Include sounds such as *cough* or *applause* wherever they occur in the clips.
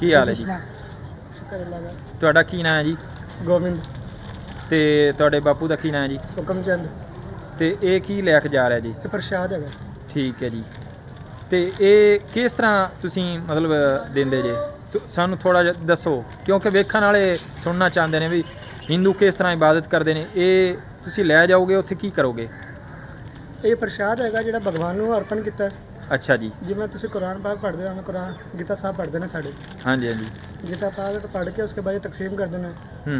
ਕੀ ਹਾਲ ਹੈ ਜੀ? ਤੁਹਾਡਾ ਕੀ ਨਾਮ ਹੈ ਜੀ? ਗੋਬਿੰਦ। ਤੇ ਤੁਹਾਡੇ ਬਾਪੂ ਦਾ ਕੀ ਨਾਮ ਹੈ ਜੀ? ਹੁਕਮ ਚੰਦ ਤੇ ਇਹ ਕੀ ਲੈ ਕੇ ਜਾ ਰਿਹਾ ਜੀ? ਤੇ ਪ੍ਰਸ਼ਾਦ ਹੈਗਾ। ਠੀਕ ਹੈ ਜੀ। ਤੇ ਇਹ ਕਿਸ ਤਰ੍ਹਾਂ ਤੁਸੀਂ ਮਤਲਬ ਦਿੰਦੇ ਜੇ? ਸਾਨੂੰ ਥੋੜਾ ਜਿਹਾ ਦੱਸੋ। ਕਿਉਂਕਿ ਵੇਖਣ ਵਾਲੇ ਸੁਣਨਾ ਚਾਹੁੰਦੇ ਨੇ ਵੀ ਹਿੰਦੂ ਕਿਸ ਤਰ੍ਹਾਂ ਇਬਾਦਤ ਕਰਦੇ ਨੇ। ਇਹ ਤੁਸੀਂ ਲੈ ਜਾਓਗੇ ਉੱਥੇ ਕੀ ਕਰੋਗੇ? ਇਹ ਪ੍ਰਸ਼ਾਦ ਹੈਗਾ ਜਿਹੜਾ ਭਗਵਾਨ ਨੂੰ ਅਰਪਣ ਕੀਤਾ। ਹੈ। ਅੱਛਾ ਜੀ। ਜਿਵੇਂ ਤੁਸੀਂ ਕੁਰਾਨ ਪਾਕ ਪੜ੍ਹਦੇ ਹੋ ਕੁਰਾਨ ਗੀਤਾ ਸਾਹਿਬ ਪੜ੍ਹਦੇ ਨੇ ਸਾਡੇ। ਹਾਂਜੀ ਹਾਂਜੀ। ਗੀਤਾ ਪਾਕ ਪੜ੍ਹ ਕੇ ਉਸਕੇ ਬਾਅਦ ਤਕਸੀਮ ਕਰਦੇ ਨੇ।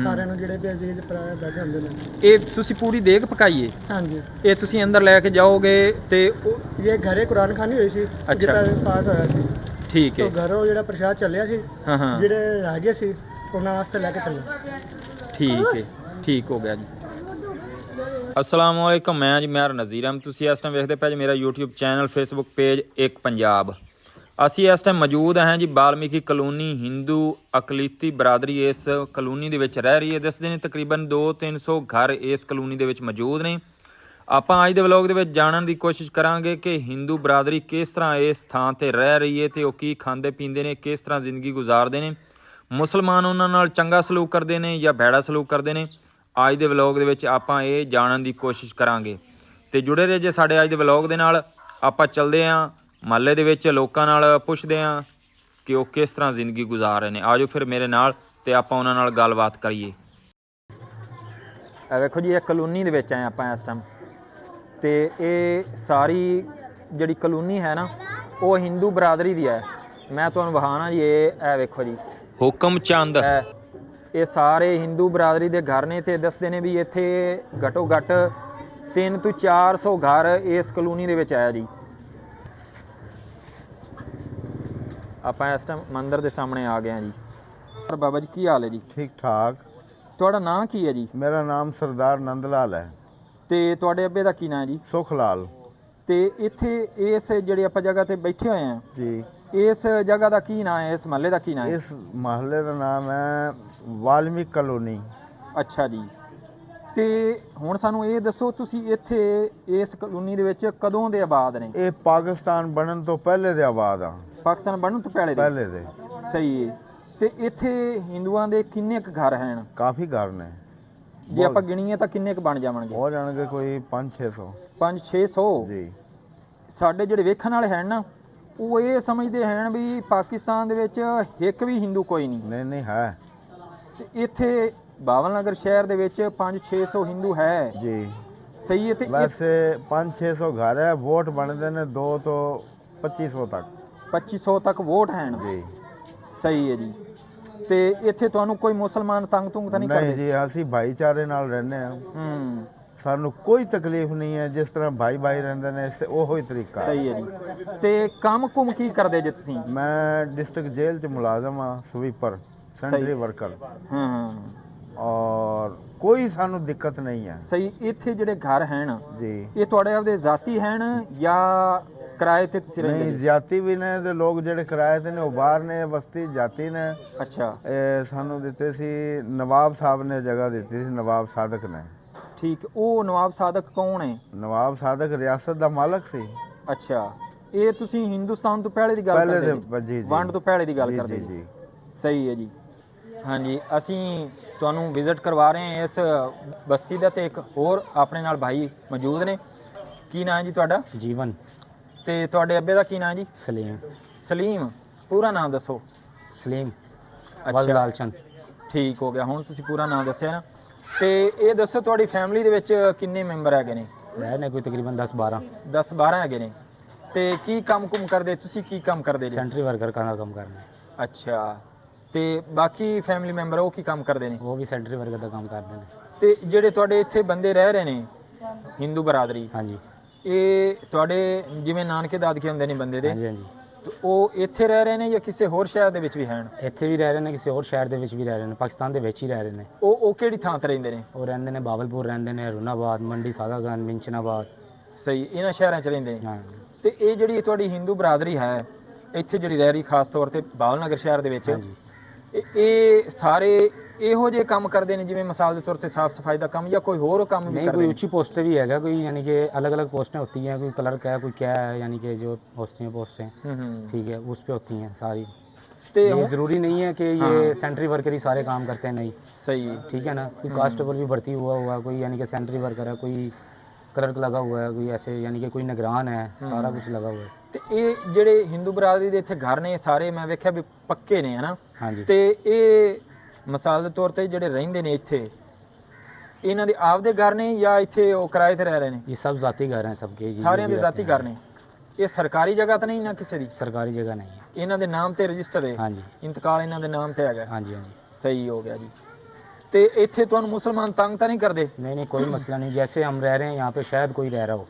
ਸਾਰਿਆਂ ਨੂੰ ਜਿਹੜੇ ਵੀ ਅਜ਼ੀਜ਼ ਭਰਾ ਬੈਠੇ ਹੁੰਦੇ ਨੇ। ਇਹ ਤੁਸੀਂ ਪੂਰੀ ਦੇਗ ਪਕਾਈਏ? ਹਾਂਜੀ। ਇਹ ਤੁਸੀਂ ਅੰਦਰ ਲੈ ਕੇ ਜਾਓਗੇ ਤੇ ਉਹ- ਇਹ ਘਰੇ ਕੁਰਾਨ ਖਾਨੀ ਹੋਈ ਸੀ ਅੱਛਾ। ਪਾਠ ਹੋਇਆ ਸੀ। ਠੀਕ ਹੈ। ਤੋਂ ਘਰੋਂ ਜਿਹੜਾ ਪ੍ਰਸ਼ਾਦ ਚੱਲਿਆ ਸੀ ਹਾਂ ਹਾਂ। ਜਿਹੜੇ ਰਹਿ ਗਏ ਸੀ ਉਹਨਾਂ ਵਾਸਤੇ ਲੈ ਕੇ ਚੱਲੇ। ਠੀਕ ਹੈ ਠੀਕ ਹੋ ਗਿਆ ਜੀ। ਅਸਲਾਮ ਵਾਲੇਕਮ ਮੈਂ ਜੀ ਮੈਂ ਨਜ਼ੀਰ ਅਹਿਮਦ। ਤੁਸੀਂ ਇਸ ਟਾਈਮ ਵੇਖਦੇ ਪਏ ਜੀ ਮੇਰਾ YouTube ਚੈਨਲ Facebook ਪੇਜ ਇੱਕ ਪੰਜਾਬ। ਅਸੀਂ ਇਸ ਟਾਈਮ ਮੌਜੂਦ ਹਾਂ ਜੀ ਬਾਲਮੀਕੀ ਕਲੋਨੀ ਹਿੰਦੂ ਅਕਲੀਤੀ ਬਰਾਦਰੀ। ਇਸ ਕਲੋਨੀ ਦੇ ਵਿੱਚ ਰਹਿ ਰਹੀ ਹੈ। ਦੱਸਦੇ ਨੇ ਤਕਰੀਬਨ 2-300 ਘਰ ਇਸ ਕਲੋਨੀ ਦੇ ਵਿੱਚ ਮੌਜੂਦ ਨੇ। ਆਪਾਂ ਅੱਜ ਦੇ ਵਲੌਗ ਦੇ ਵਿੱਚ ਜਾਣਨ ਦੀ ਕੋਸ਼ਿਸ਼ ਕਰਾਂਗੇ ਕਿ ਹਿੰਦੂ ਬਰਾਦਰੀ ਕਿਸ ਤਰ੍ਹਾਂ ਇਸ ਥਾਂ ਤੇ ਰਹਿ ਰਹੀ ਹੈ ਤੇ ਉਹ ਕੀ ਖਾਂਦੇ ਪੀਂਦੇ ਨੇ, ਕਿਸ ਤਰ੍ਹਾਂ ਜ਼ਿੰਦਗੀ ਗੁਜ਼ਾਰਦੇ ਨੇ। ਮੁਸਲਮਾਨ ਉਹਨਾਂ ਨਾਲ ਚੰਗਾ ਸਲੂਕ ਕਰਦੇ ਨੇ ਜਾਂ ਭੈੜਾ ਸਲੂਕ ਕਰਦੇ ਨੇ। ਅੱਜ ਦੇ ਵਲੌਗ ਦੇ ਵਿੱਚ ਆਪਾਂ ਇਹ ਜਾਣਨ ਦੀ ਕੋਸ਼ਿਸ਼ ਕਰਾਂਗੇ। ਤੇ ਜੁੜੇ ਰਹੇ ਜੇ ਸਾਡੇ ਅੱਜ ਦੇ ਵਲੌਗ ਦੇ ਨਾਲ ਆਪਾਂ ਚੱਲਦੇ ਆਂ ਮਹੱਲੇ ਦੇ ਵਿੱਚ ਲੋਕਾਂ ਨਾਲ ਪੁੱਛਦੇ ਆਂ ਕਿ ਉਹ ਕਿਸ ਤਰ੍ਹਾਂ ਜ਼ਿੰਦਗੀ ਗੁਜ਼ਾਰ ਰਹੇ ਨੇ। ਆਜੋ ਫਿਰ ਮੇਰੇ ਨਾਲ ਤੇ ਆਪਾਂ ਉਹਨਾਂ ਨਾਲ ਗੱਲਬਾਤ ਕਰੀਏ। ਇਹ ਵੇਖੋ ਜੀ ਇਹ ਕਲੋਨੀ ਦੇ ਵਿੱਚ ਆਏ ਆਪਾਂ ਇਸ ਟਾਈਮ ਤੇ ਇਹ ਸਾਰੀ ਜਿਹੜੀ ਕਲੋਨੀ ਹੈ ਨਾ ਉਹ ਹਿੰਦੂ ਬਰਾਦਰੀ ਦੀ ਹੈ। ਮੈਂ ਤੁਹਾਨੂੰ ਵਹਾਣਾ ਜੀ ਇਹ ਇਹ ਵੇਖੋ ਜੀ। ਹੁਕਮ ਚੰਦ। ਇਹ ਸਾਰੇ ਹਿੰਦੂ ਬਰਾਦਰੀ ਦੇ ਘਰ ਨੇ ਤੇ ਦੱਸਦੇ ਨੇ ਵੀ ਇੱਥੇ ਘਟੋ ਘਟ 3 ਤੋਂ 400 ਘਰ ਇਸ ਕਲੋਨੀ ਦੇ ਵਿੱਚ ਆਇਆ ਜੀ। ਆਪਾਂ ਇਸ ਟਾਈਮ ਮੰਦਿਰ ਦੇ ਸਾਹਮਣੇ ਆ ਗਏ ਆ ਜੀ। ਪਰ ਬਾਬਾ ਜੀ ਕੀ ਹਾਲ ਹੈ ਜੀ? ਠੀਕ ਠਾਕ। ਤੁਹਾਡਾ ਨਾਂ ਕੀ ਹੈ ਜੀ? ਮੇਰਾ ਨਾਮ ਸਰਦਾਰ ਨੰਦ ਲਾਲ ਹੈ। ਤੇ ਤੁਹਾਡੇ ਅੱਬੇ ਦਾ ਕੀ ਨਾਂ ਹੈ ਜੀ? ਸੁਖ ਲਾਲ ਤੇ ਇੱਥੇ ਇਸ ਜਿਹੜੀ ਆਪਾਂ ਜਗ੍ਹਾ ਤੇ ਬੈਠੇ ਹੋਏ ਆ ਜੀ। ਇਸ ਜਗ੍ਹਾ ਦਾ ਕੀ ਨਾਂ ਹੈ? ਇਸ ਮਹੱਲੇ ਦਾ ਕੀ ਨਾਂ ਹੈ? ਇਸ ਮਹੱਲੇ ਦਾ ਨਾਮ ਹੈ ਵਾਲਮੀਕ ਕਲੋਨੀ। ਅੱਛਾ ਜੀ। ਤੇ ਹੁਣ ਸਾਨੂੰ ਇਹ ਦੱਸੋ ਤੁਸੀਂ ਇੱਥੇ ਇਸ ਕਲੋਨੀ ਦੇ ਵਿੱਚ ਕਦੋਂ ਦੇ ਆਬਾਦ ਨੇ? ਇਹ ਪਾਕਿਸਤਾਨ ਬਣਨ ਤੋਂ ਪਹਿਲੇ ਦੇ ਆਬਾਦ ਆ। ਪਾਕਿਸਤਾਨ ਬਣਨ ਤੋਂ ਪਹਿਲੇ ਦੇ? ਪਹਿਲੇ ਦੇ। ਸਹੀ ਹੈ ਤੇ ਇੱਥੇ ਹਿੰਦੂਆਂ ਦੇ ਕਿੰਨੇ ਕੁ ਘਰ ਹਨ? ਕਾਫੀ ਘਰ ਨੇ। ਜੇ ਆਪਾਂ ਗਿਣੀਏ ਤਾਂ ਕਿੰਨੇ ਕੁ ਬਣ ਜਾਣਗੇ ਹੋ ਜਾਣਗੇ ਕੋਈ 5-600 5 600 ਜੀ। ਸਾਡੇ ਜਿਹੜੇ ਵੇਖਣ ਵਾਲੇ ਹਨ ਨਾ ਉਹ ਇਹ ਸਮਝਦੇ ਹਨ ਵੀ ਪਾਕਿਸਤਾਨ ਦੇ ਵਿੱਚ ਇੱਕ ਵੀ ਹਿੰਦੂ ਕੋਈ ਨਹੀਂ। ਨਹੀਂ ਨਹੀਂ ਹੈ। ਤੇ ਇੱਥੇ ਬਾਵਲ ਨਗਰ ਸ਼ਹਿਰ ਦੇ ਵਿੱਚ 5-600 ਹਿੰਦੂ ਹੈ। ਜੀ। ਸਹੀ ਹੈ ਤੇ ਵੈਸੇ 5-600 ਘਰ ਹੈ ਵੋਟ ਬਣਦੇ ਨੇ 2 ਤੋਂ 2500 ਤੱਕ। 2500 ਤੱਕ ਵੋਟ ਹਨ ਜੀ। ਸਹੀ ਹੈ ਜੀ। ਤੇ ਇੱਥੇ ਤੁਹਾਨੂੰ ਕੋਈ ਮੁਸਲਮਾਨ ਤੰਗ ਤੁੰਗ ਤਾਂ ਨਹੀਂ ਨਹੀਂ ਕਰਦੇ? ਜੀ ਅਸੀਂ ਭਾਈਚਾਰੇ ਨਾਲ ਰਹਿੰਦੇ ਹਾਂ। ਹੂੰ। ਸਾਨੂੰ ਕੋਈ ਤਕਲੀਫ ਨਹੀਂ ਹੈ ਜਿਸ ਤਰ੍ਹਾਂ ਭਾਈ ਭਾਈ ਰਹਿੰਦੇ ਨੇ ਇਸੇ ਉਹੋ ਹੀ ਤਰੀਕਾ। ਸਹੀ ਹੈ ਜੀ। ਤੇ ਕੰਮ ਕੁਮ ਕੀ ਕਰਦੇ ਜੇ ਤੁਸੀਂ? ਮੈਂ ਡਿਸਟ੍ਰਿਕਟ ਜੇਲ੍ਹ 'ਚ ਮੁਲਾਜ਼ਮ ਆ ਸਵੀਪਰ ਸੈਂਟਰੀ ਵਰਕਰ। ਹਾਂ ਹਾਂ। ਔਰ ਕੋਈ ਸਾਨੂੰ ਦਿੱਕਤ ਨਹੀਂ ਹੈ। ਸਹੀ ਇੱਥੇ ਜਿਹੜੇ ਘਰ ਹਨ ਜੀ। ਇਹ ਤੁਹਾਡੇ ਆਪਦੇ ਜ਼ਾਤੀ ਹਨ ਜਾਂ ਕਿਰਾਏ ਤੇ ਤੁਸੀਂ ਰਹਿੰਦੇ ਨਹੀਂ ਜੀ? ਜਾਤੀ ਵੀ ਨੇ ਤੇ ਲੋਕ ਜਿਹੜੇ ਕਿਰਾਏ ਤੇ ਨੇ ਉਹ ਬਾਹਰ ਨੇ ਬਸਤੀ ਜਾਤੀ ਨੇ। ਅੱਛਾ। ਇਹ ਸਾਨੂੰ ਦਿੱਤੇ ਸੀ ਨਵਾਬ ਸਾਹਿਬ ਨੇ ਜਗ੍ਹਾ ਦਿੱਤੀ ਸੀ ਨਵਾਬ ਸਾਦਕ ਨੇ। ਠੀਕ ਉਹ ਨਵਾਬ ਸਾਦਕ ਕੌਣ ਹੈ? ਨਵਾਬ ਸਾਦਕ ਰਿਆਸਤ ਦਾ ਮਾਲਕ ਸੀ। ਅੱਛਾ ਇਹ ਤੁਸੀਂ ਹਿੰਦੁਸਤਾਨ ਤੋਂ ਪਹਿਲੇ ਦੀ ਗੱਲ ਪਹਿਲੇ ਕਰਦੇ ਦੇ ਜੀ? ਜੀ ਜੀ। ਵੰਡ ਤੋਂ ਪਹਿਲੇ ਦੀ ਗੱਲ ਜੀ, ਕਰਦੇ ਜੀ ਜੀ? ਜੀ। ਸਹੀ ਹੈ ਜੀ। ਹਾਂਜੀ ਅਸੀਂ ਤੁਹਾਨੂੰ ਵਿਜ਼ਿਟ ਕਰਵਾ ਰਹੇ ਹਾਂ ਇਸ ਬਸਤੀ ਦਾ ਤੇ ਇੱਕ ਹੋਰ ਆਪਣੇ ਨਾਲ ਭਾਈ ਮੌਜੂਦ ਨੇ। ਕੀ ਨਾਮ ਹੈ ਜੀ ਤੁਹਾਡਾ? ਜੀਵਨ। ਤੇ ਤੁਹਾਡੇ ਅੱਬੇ ਦਾ ਕੀ ਨਾਮ ਹੈ ਜੀ? ਸਲੀਮ। ਸਲੀਮ ਪੂਰਾ ਨਾਮ ਦੱਸੋ। ਸਲੀਮ। ਅੱਛਾ। ਚੰਦ ਠੀਕ ਹੋ ਗਿਆ ਹੁਣ ਤੁਸੀਂ ਪੂਰਾ ਨਾਮ ਦੱਸਿਆ ਨਾ। ਤੇ ਇਹ ਦੱਸੋ ਤੁਹਾਡੀ ਫੈਮਿਲੀ ਦੇ ਵਿੱਚ ਕਿੰਨੇ ਮੈਂਬਰ ਹੈਗੇ ਨੇ? ਰਹਿ ਨੇ ਕੋਈ ਤਕਰੀਬਨ 10 12 10 12 ਹੈਗੇ ਨੇ। ਤੇ ਕੀ ਕੰਮ ਕੁਮ ਕਰਦੇ? ਤੁਸੀਂ ਕੀ ਕੰਮ ਕਰਦੇ ਜੀ? ਸੈਂਟਰੀ ਵਰਕਰ ਦਾ ਕੰਮ ਕਰਨਾ। ਅੱਛਾ। ਤੇ ਬਾਕੀ ਫੈਮਿਲੀ ਮੈਂਬਰ ਉਹ ਕੀ ਕੰਮ ਕਰਦੇ ਨੇ? ਉਹ ਵੀ ਸੈਂਟਰੀ ਵਰਕਰ ਦਾ ਕੰਮ ਕਰਦੇ ਨੇ। ਤੇ ਜਿਹੜੇ ਤੁਹਾਡੇ ਇੱਥੇ ਬੰਦੇ ਰਹਿ ਰਹੇ ਨੇ ਹਿੰਦੂ ਬਰਾਦਰੀ ਹਾਂਜੀ। ਇਹ ਤੁਹਾਡੇ ਜਿਵੇਂ ਨਾਨਕੇ ਦਾਦਕੇ ਹੁੰਦੇ ਨੇ ਬੰਦੇ ਦੇ ਹਾਂਜੀ ਹਾਂਜੀ। ਤੇ ਉਹ ਇੱਥੇ ਰਹਿ ਰਹੇ ਨੇ ਜਾਂ ਕਿਸੇ ਹੋਰ ਸ਼ਹਿਰ ਦੇ ਵਿੱਚ ਵੀ ਹਨ ਇੱਥੇ ਵੀ ਰਹਿ ਰਹੇ ਨੇ ਕਿਸੇ ਹੋਰ ਸ਼ਹਿਰ ਦੇ ਵਿੱਚ ਵੀ ਰਹਿ ਰਹੇ ਨੇ ਪਾਕਿਸਤਾਨ ਦੇ ਵਿੱਚ ਹੀ ਰਹਿ ਰਹੇ ਨੇ। ਉਹ ਉਹ ਕਿਹੜੀ ਥਾਂ ਤੇ ਰਹਿੰਦੇ ਨੇ? ਉਹ ਰਹਿੰਦੇ ਨੇ ਬਾਬਲਪੁਰ ਰਹਿੰਦੇ ਨੇ ਰੁਨਾਬਾਦ ਮੰਡੀ ਸਾਦਾਗੰਜ ਮਿੰਚਨਾਬਾਦ। ਸਹੀ ਇਹਨਾਂ ਸ਼ਹਿਰਾਂ 'ਚ ਰਹਿੰਦੇ ਨੇ। ਹਾਂ। ਤੇ ਇਹ ਜਿਹੜੀ ਤੁਹਾਡੀ ਹਿੰਦੂ ਬਰਾਦਰੀ ਹੈ ਇੱਥੇ ਜਿਹੜੀ ਰਹਿ ਰਹੀ ਖਾਸ ਤੌਰ ਤੇ ਬਾਵਲ ਨਗਰ ਸ਼ਹਿਰ ਦੇ ਵਿੱਚ ਇਹ ਸਾਰੇ ਇਹੋ ਜਿਹੇ ਕੰਮ ਕਰਦੇ ਨੇ ਜਿਵੇਂ ਮਿਸਾਲ ਦੇ ਤੌਰ ਤੇ ਸਾਫ ਸਫਾਈ ਦਾ ਕੰਮ ਜਾਂ ਕੋਈ ਹੋਰ ਕੰਮ ਵੀ नहीं ਕਰਦੇ कोई ਨੇ ऊंची पोस्ट भी हैगा कोई यानी कि अलग अलग पोस्टें होती हैं कोई क्लर्क है कोई क्या है यानी कि जो होती हैं पोस्टें ਹੂੰ ਹੂੰ ठीक है उस पे होती हैं सारी ਤੇ ये ਹੁਣ- ज़रूरी नहीं है कि ये सेंट्री वर्कर ही सारे काम करते हैं नहीं ਸਹੀ ठीक है ना कोई कांस्टेबल भी भर्ती हुआ हुआ कोई यानी कि सेंट्री वर्कर है कोई क्लर्क लगा हुआ है कोई ऐसे यानी कि कोई निगरान है सारा कुछ लगा हुआ है ਤੇ ਇਹ ਜਿਹੜੇ ਹਿੰਦੂ ਬਰਾਦਰੀ ਦੇ ਇੱਥੇ ਘਰ ਨੇ ਇਹ ਸਾਰੇ ਮੈਂ ਵੇਖਿਆ ਵੀ ਪੱਕੇ ਨੇ ਹਨਾ हाँ जी ਤੇ ਇਹ ਮਿਸਾਲ ਦੇ ਤੌਰ ਤੇ ਜਿਹੜੇ ਰਹਿੰਦੇ ਨੇ ਇੱਥੇ ਇਹਨਾਂ ਦੇ ਆਪਦੇ ਘਰ ਨੇ ਜਾਂ ਇੱਥੇ ਉਹ ਕਿਰਾਏ ਤੇ ਰਹਿ ਰਹੇ ਨੇ ये सब जाति घर हैं सबके जी ਸਾਰਿਆਂ जो ਦੇ भी ਜ਼ਾਤੀ रहते हैं। ਘਰ ਨੇ ਇਹ ਸਰਕਾਰੀ ਜਗ੍ਹਾ ਤਾਂ ਨਹੀਂ ਨਾ ਕਿਸੇ ਦੀ सरकारी जगह नहीं है ਇਹਨਾਂ ਦੇ ਨਾਮ ਤੇ ਰਜਿਸਟਰ ਹੈ हाँ जी ਇੰਤਕਾਲ ਇਹਨਾਂ ਦੇ ਨਾਮ ਤੇ ਹੈਗਾ हाँ जी हाँ जी ਸਹੀ ਹੋ ਗਿਆ ਜੀ ਤੇ ਇੱਥੇ ਤੁਹਾਨੂੰ ਮੁਸਲਮਾਨ ਤੰਗ ਤਾਂ ਨਹੀਂ ਕਰਦੇ नहीं नहीं कोई मसला नहीं जैसे हम रह रहे हैं यहाँ पे शायद कोई रह रहा हो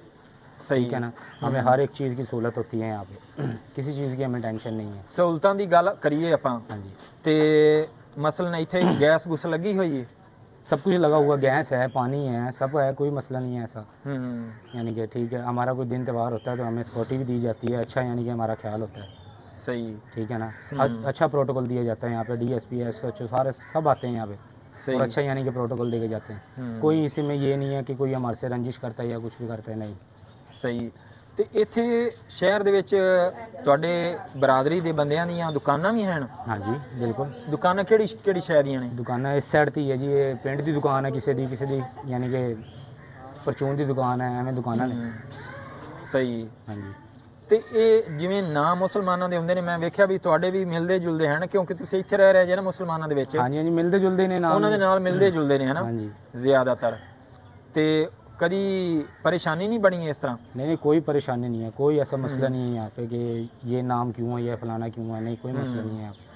ਸਹੀ ठीक है ना हमें हर एक चीज़ की सहूलत होती है यहाँ पे किसी चीज़ की हमें टेंशन नहीं है ਸਹੂਲਤਾਂ ਦੀ ਗੱਲ ਕਰੀਏ ਆਪਾਂ हाँ जी ਤੇ मसल नहीं थे गैस गुस लगी हुई सब कुछ लगा हुआ गैस है पानी है सब है कोई मसला नहीं है ऐसा। हम्म। यानी कि ठीक है हमारा कोई दिन त्यौहार होता है तो हमें स्कूटी भी दी जाती है अच्छा यानी कि हमारा ख्याल होता है। सही। ठीक है ना? हम्म। अच्छा प्रोटोकॉल दिया जाता है यहाँ पे D S P S H O सारे सब आते हैं यहाँ पे। और अच्छा यानी कि प्रोटोकॉल देके जाते हैं। हम्म। कोई इसी में ये नहीं है कि कोई हमारे से रंजिश करता है या कुछ भी करता है नहीं। सही। ਤੇ ਇੱਥੇ ਸ਼ਹਿਰ ਦੇ ਵਿੱਚ ਤੁਹਾਡੇ ਬਰਾਦਰੀ ਦੇ ਬੰਦਿਆਂ ਦੀਆਂ ਦੁਕਾਨਾਂ ਵੀ ਹਨ? ਹਾਂਜੀ ਬਿਲਕੁਲ। ਦੁਕਾਨਾਂ ਕਿਹੜੀ ਕਿਹੜੀ ਸ਼ਹਿਰ ਦੀਆਂ ਨੇ? ਦੁਕਾਨਾਂ ਇਸ ਸਾਈਡ ਤੇ ਹੀ ਹੈ ਜੀ ਇਹ ਪਿੰਡ ਦੀ ਦੁਕਾਨ ਹੈ ਕਿਸੇ ਦੀ ਕਿਸੇ ਦੀ ਯਾਨੀ ਕਿ ਪਰਚੂਨ ਦੀ ਦੁਕਾਨ ਹੈ ਐਵੇਂ ਦੁਕਾਨਾਂ ਨੇ। ਸਹੀ। ਹਾਂਜੀ। ਤੇ ਇਹ ਜਿਵੇਂ ਨਾ ਮੁਸਲਮਾਨਾਂ ਦੇ ਹੁੰਦੇ ਨੇ ਮੈਂ ਵੇਖਿਆ ਵੀ ਤੁਹਾਡੇ ਵੀ ਮਿਲਦੇ ਜੁਲਦੇ ਹਨ ਕਿਉਂਕਿ ਤੁਸੀਂ ਇੱਥੇ ਰਹਿ ਰਹੇ ਜੇ ਨਾ ਮੁਸਲਮਾਨਾਂ ਦੇ ਵਿੱਚ। ਹਾਂਜੀ ਹਾਂਜੀ ਮਿਲਦੇ ਜੁਲਦੇ ਨੇ ਨਾਲ ਉਹਨਾਂ ਦੇ ਨਾਲ ਮਿਲਦੇ ਜੁਲਦੇ ਨੇ ਹਨਾ ਹਾਂਜੀ। ਜ਼ਿਆਦਾਤਰ। ਤੇ ਕਦੀ ਪਰੇਸ਼ਾਨੀ ਨਹੀਂ ਬਣੀ ਇਸ ਤਰ੍ਹਾਂ नहीं नहीं कोई परेशानी नहीं है कोई ऐसा मसला नहीं है यहाँ पे कि ये नाम क्यों है या फलाना क्यों है नहीं कोई मसला नहीं है यहाँ पे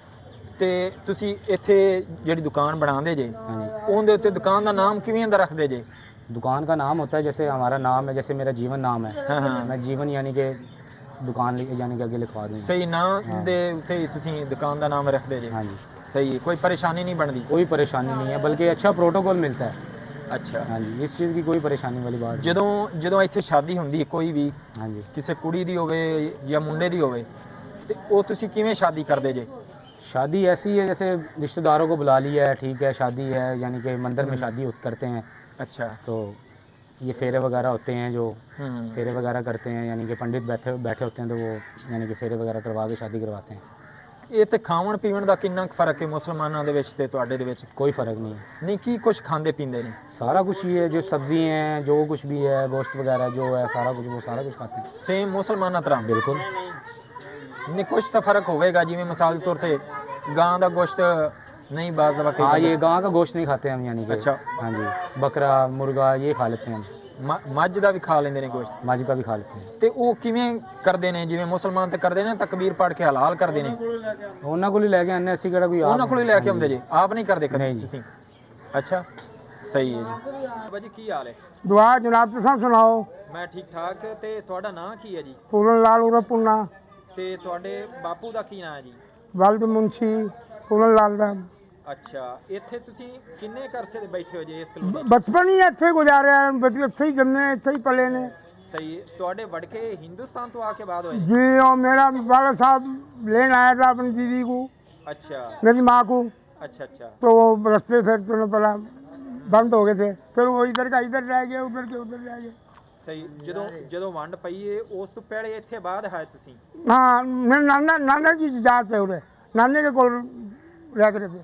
ਤੇ ਤੁਸੀਂ ਇੱਥੇ ਜਿਹੜੀ ਦੁਕਾਨ ਬਣਾਉਂਦੇ ਜੇ हाँ जी ਉਹਦੇ ਉੱਤੇ ਦੁਕਾਨ ਦਾ ਨਾਮ ਕਿਵੇਂ ਦਾ ਰੱਖਦੇ ਜੇ दुकान का नाम होता है जैसे हमारा नाम है जैसे मेरा जीवन नाम है ਹਾਂ ਹਾਂ मैं जीवन यानी कि दुकान लिख- यानी कि आगे लिखवा दूंगा ਸਹੀ ਨਾਂ ਦੇ ਉੱਤੇ ਹੀ ਤੁਸੀਂ ਦੁਕਾਨ ਦਾ ਨਾਮ ਰੱਖਦੇ ਜੇ हाँ जी ਸਹੀ ਕੋਈ ਪਰੇਸ਼ਾਨੀ ਨਹੀਂ ਬਣਦੀ कोई परेशानी नहीं है बल्कि अच्छा प्रोटोकॉल मिलता है ਅੱਛਾ हाँ जी इस चीज़ की कोई परेशानी वाली बात नहीं। ਜਦੋਂ ਜਦੋਂ ਇੱਥੇ ਸ਼ਾਦੀ ਹੁੰਦੀ ਹੈ ਕੋਈ ਵੀ हाँ जी ਕਿਸੇ ਕੁੜੀ ਦੀ ਹੋਵੇ ਜਾਂ ਮੁੰਡੇ ਦੀ ਹੋਵੇ ਤੇ ਉਹ ਤੁਸੀਂ ਕਿਵੇਂ ਸ਼ਾਦੀ ਕਰਦੇ ਜੇ शादी ऐसी है जैसे रिश्तेदारों को बुला लिया है ठीक है शादी है यानी कि मंदिर में शादी होत- करते हैं ਅੱਛਾ तो ये फेरे वगैरह होते हैं जो ਹੂੰ फेरे वगैरह करते हैं यानी कि पंडित बैठे बैठे होते हैं तो वो यानी कि फेरे वगैरह करवा के शादी करवाते हैं ਇਹ ਤੇ ਖਾਵਣ ਪੀਵਣ ਦਾ ਕਿੰਨਾ ਕੁ ਫਰਕ ਹੈ ਮੁਸਲਮਾਨਾਂ ਦੇ ਵਿੱਚ ਤੇ ਤੁਹਾਡੇ ਦੇ ਵਿੱਚ कोई फ़र्क नहीं है ਨਹੀਂ ਕੀ ਕੁਝ ਖਾਂਦੇ ਪੀਂਦੇ ਨੇ सारा कुछ ये जो सब्जी हैं जो कुछ भी है गोश्त वगैरह जो है सारा कुछ वो सारा कुछ खाते हैं ਸੇਮ ਮੁਸਲਮਾਨਾਂ ਤਰ੍ਹਾਂ बिल्कुल ਨਹੀਂ ਕੁਝ ਤਾਂ ਫਰਕ ਹੋਵੇਗਾ ਜਿਵੇਂ ਮਿਸਾਲ ਦੇ ਤੌਰ ਤੇ ਗਾਂ ਦਾ ਗੋਸ਼ਤ ਨਹੀਂ ਬਾਜ਼ ਦਵਾ हाँ ये गाँव का गोश्त नहीं खाते हम यानी कि अच्छा। हाँ जी बकरा मुर्गा ये खा लेते हैं हम ਮੱਝ ਦਾ ਵੀ ਖਾ ਲੈਂਦੇ ਨੇ ਗੋਸ਼ਤ माजी का भी खा लेते हैं ਤੇ ਉਹ ਕਿਵੇਂ ਕਰਦੇ ਨੇ ਜਿਵੇਂ ਮੁਸਲਮਾਨ ਤੇ ਕਰਦੇ ਨੇ ਤਕਬੀਰ ਪੜ੍ਹ ਕੇ ਹਲਾਲ ਕਰਦੇ ਨੇ ਉਹਨਾਂ ਕੋਲ ਹੀ ਲੈ ਕੇ ਆਨੇ ਅਸੀਂ ਕਿਹੜਾ ਕੋਈ ਉਹਨਾਂ ਕੋਲ ਹੀ ਲੈ ਕੇ ਆਉਂਦੇ ਜੇ ਆਪ ਨਹੀਂ ਕਰਦੇ ਕਦੇ ਨਹੀਂ ਜੀ। ਤੁਸੀਂ ਅੱਛਾ ਸਹੀ ਹੈ ਜੀ ਬਾਬਾ ਜੀ ਕੀ ਹਾਲ ਹੈ ਦੁਆ ਜਨਾਬ ਤੁਸੀਂ ਸੁਣਾਓ ਮੈਂ ਠੀਕ ਠਾਕ ਤੇ ਤੁਹਾਡਾ ਨਾਂ ਕੀ ਹੈ ਜੀ ਪੂਰਨ ਲਾਲ ਉਰਾ ਪੁੰਨਾ ਤੇ ਤੁਹਾਡੇ ਬਾਪੂ ਦਾ ਕੀ ਨਾਂ ਹੈ ਜੀ ਵਲਦ ਮੁੰਸ਼ੀ ਪੂਰਨ ਲਾਲ ਦਾ ਅੱਛਾ ਇੱਥੇ ਤੁਸੀਂ ਕਿੰਨੇ ਕੁ ਅਰਸੇ ਦੇ ਬੈਠੇ ਹੋ ਜੇ ਇਸ ਕਲੋਨੀ ਬ- ਬਚਪਨ ਹੀ ਇੱਥੇ ਗੁਜ਼ਾਰਿਆ ਬੱਚੇ ਇੱਥੇ ਹੀ ਜੰਮੇ ਇੱਥੇ ਹੀ ਪਲੇ ਨੇ ਸਹੀ ਹੈ। ਤੁਹਾਡੇ ਵੜਕੇ ਹਿੰਦੁਸਤਾਨ ਤੋਂ ਆ ਕੇ ਬਾਅਦ ਹੋਏ ਨੇ? जी और मेरा बाला साहब लेने आया था अपनी दीदी को ਅੱਛਾ मेरी माँ को ਅੱਛਾ ਅੱਛਾ तो वो रास्ते फिर तो पड़ा बंद हो गए थे फिर वो इधर का इधर रह गए उधर के उधर रह गए ਸਹੀ ਜਦੋਂ ਜਦੋਂ ਵੰਡ ਪਈ ਏ ਉਸ ਤੋਂ ਪਹਿਲੇ ਇੱਥੇ ਬਾਅਦ ਆਏ ਤੁਸੀਂ हाँ मेरे नाना नाना की जात है उधर नाने के कोल रह गए थे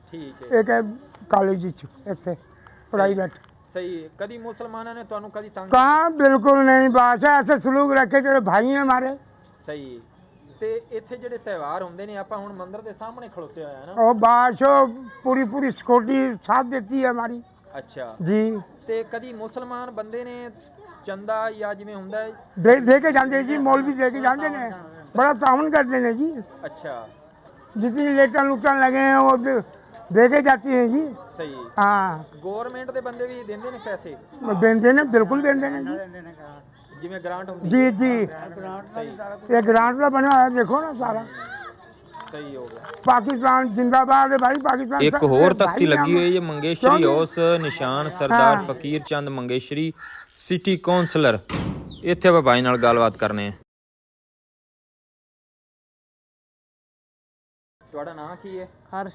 ਠੀਕ ਹੈ। ਇੱਕ ਕਾਲਜ ਵਿੱਚ ਇੱਥੇ ਪ੍ਰਾਈਵੇਟ ਸਹੀ ਕਦੀ ਮੁਸਲਮਾਨਾਂ ਨੇ ਤੁਹਾਨੂੰ ਕਦੀ ਤੰਗ ਕਾ ਬਿਲਕੁਲ ਨਹੀਂ ਬਾਸ਼ਾ ਐਸੇ ਸਲੂਕ ਰੱਖੇ ਜਿਹੜੇ ਭਾਈ ਹੈ ਮਾਰੇ। ਸਹੀ ਤੇ ਇੱਥੇ ਜਿਹੜੇ ਤਿਉਹਾਰ ਹੁੰਦੇ ਨੇ ਆਪਾਂ ਹੁਣ ਮੰਦਿਰ ਦੇ ਸਾਹਮਣੇ ਖੜੋਤੇ ਆਇਆ ਨਾ। ਉਹ ਬਾਸ਼ੋ ਪੂਰੀ ਪੂਰੀ ਸਿਕਿਉਰਟੀ ਸਾਥ ਦਿੱਤੀ ਹੈ ਮਾਰੀ ਅੱਛਾ। ਜੀ। ਤੇ ਕਦੀ ਮੁਸਲਮਾਨ ਬੰਦੇ ਨੇ ਚੰਦਾ ਜਾਂ ਜਿਵੇਂ ਹੁੰਦਾ ਦੇ ਕੇ ਜਾਂਦੇ ਜੀ ਮੌਲਵੀ ਦੇ ਕੇ ਜਾਂਦੇ ਨੇ। ਬੜਾ ਤਾਉਨ ਕਰਦੇ ਨੇ ਜੀ। ਅੱਛਾ। ਜਿਤਨੀ ਲੇਟਾਂ ਲੁਟਣ ਲਗੇ ਉਹ दे- दे के जाती हैं जी ਸਹੀ हाँ ਗਵਰਨਮੈਂਟ ਦੇ ਬੰਦੇ ਵੀ ਦਿੰਦੇ ਨੇ ਪੈਸੇ देते ने बिल्कुल देते ने जी ਜਿਵੇਂ ਗ੍ਰਾਂਟ ਹੁੰਦੀ जी जी ਸਹੀ ये ग्रांट का बना है देखो ना सारा ਸਹੀ ਹੋ ਗਿਆ पाकिस्तान जिंदाबाद है भाई पाकिस्तान ਇੱਕ सब- ਹੋਰ भाई ਤਖਤੀ ਲੱਗੀ हम- ਹੋਈ ਹੈ ਮੰਗੇਸ਼ਰੀ ਕਿਉਂ ਉਸ ਨਿਸ਼ਾਨ ਸਰਦਾਰ ਹਾਂ। ਫਕੀਰ ਚੰਦ ਮੰਗੇਸ਼ਰੀ ਸਿਟੀ ਕਾਉਂਸਲਰ ਇੱਥੇ ਆਪਾਂ ਭਾਈ ਨਾਲ ਗੱਲਬਾਤ ਕਰਨੇ ਆ ਤੁਹਾਡਾ ਨਾਮ ਕੀ ਹੈ ਹਰਸ਼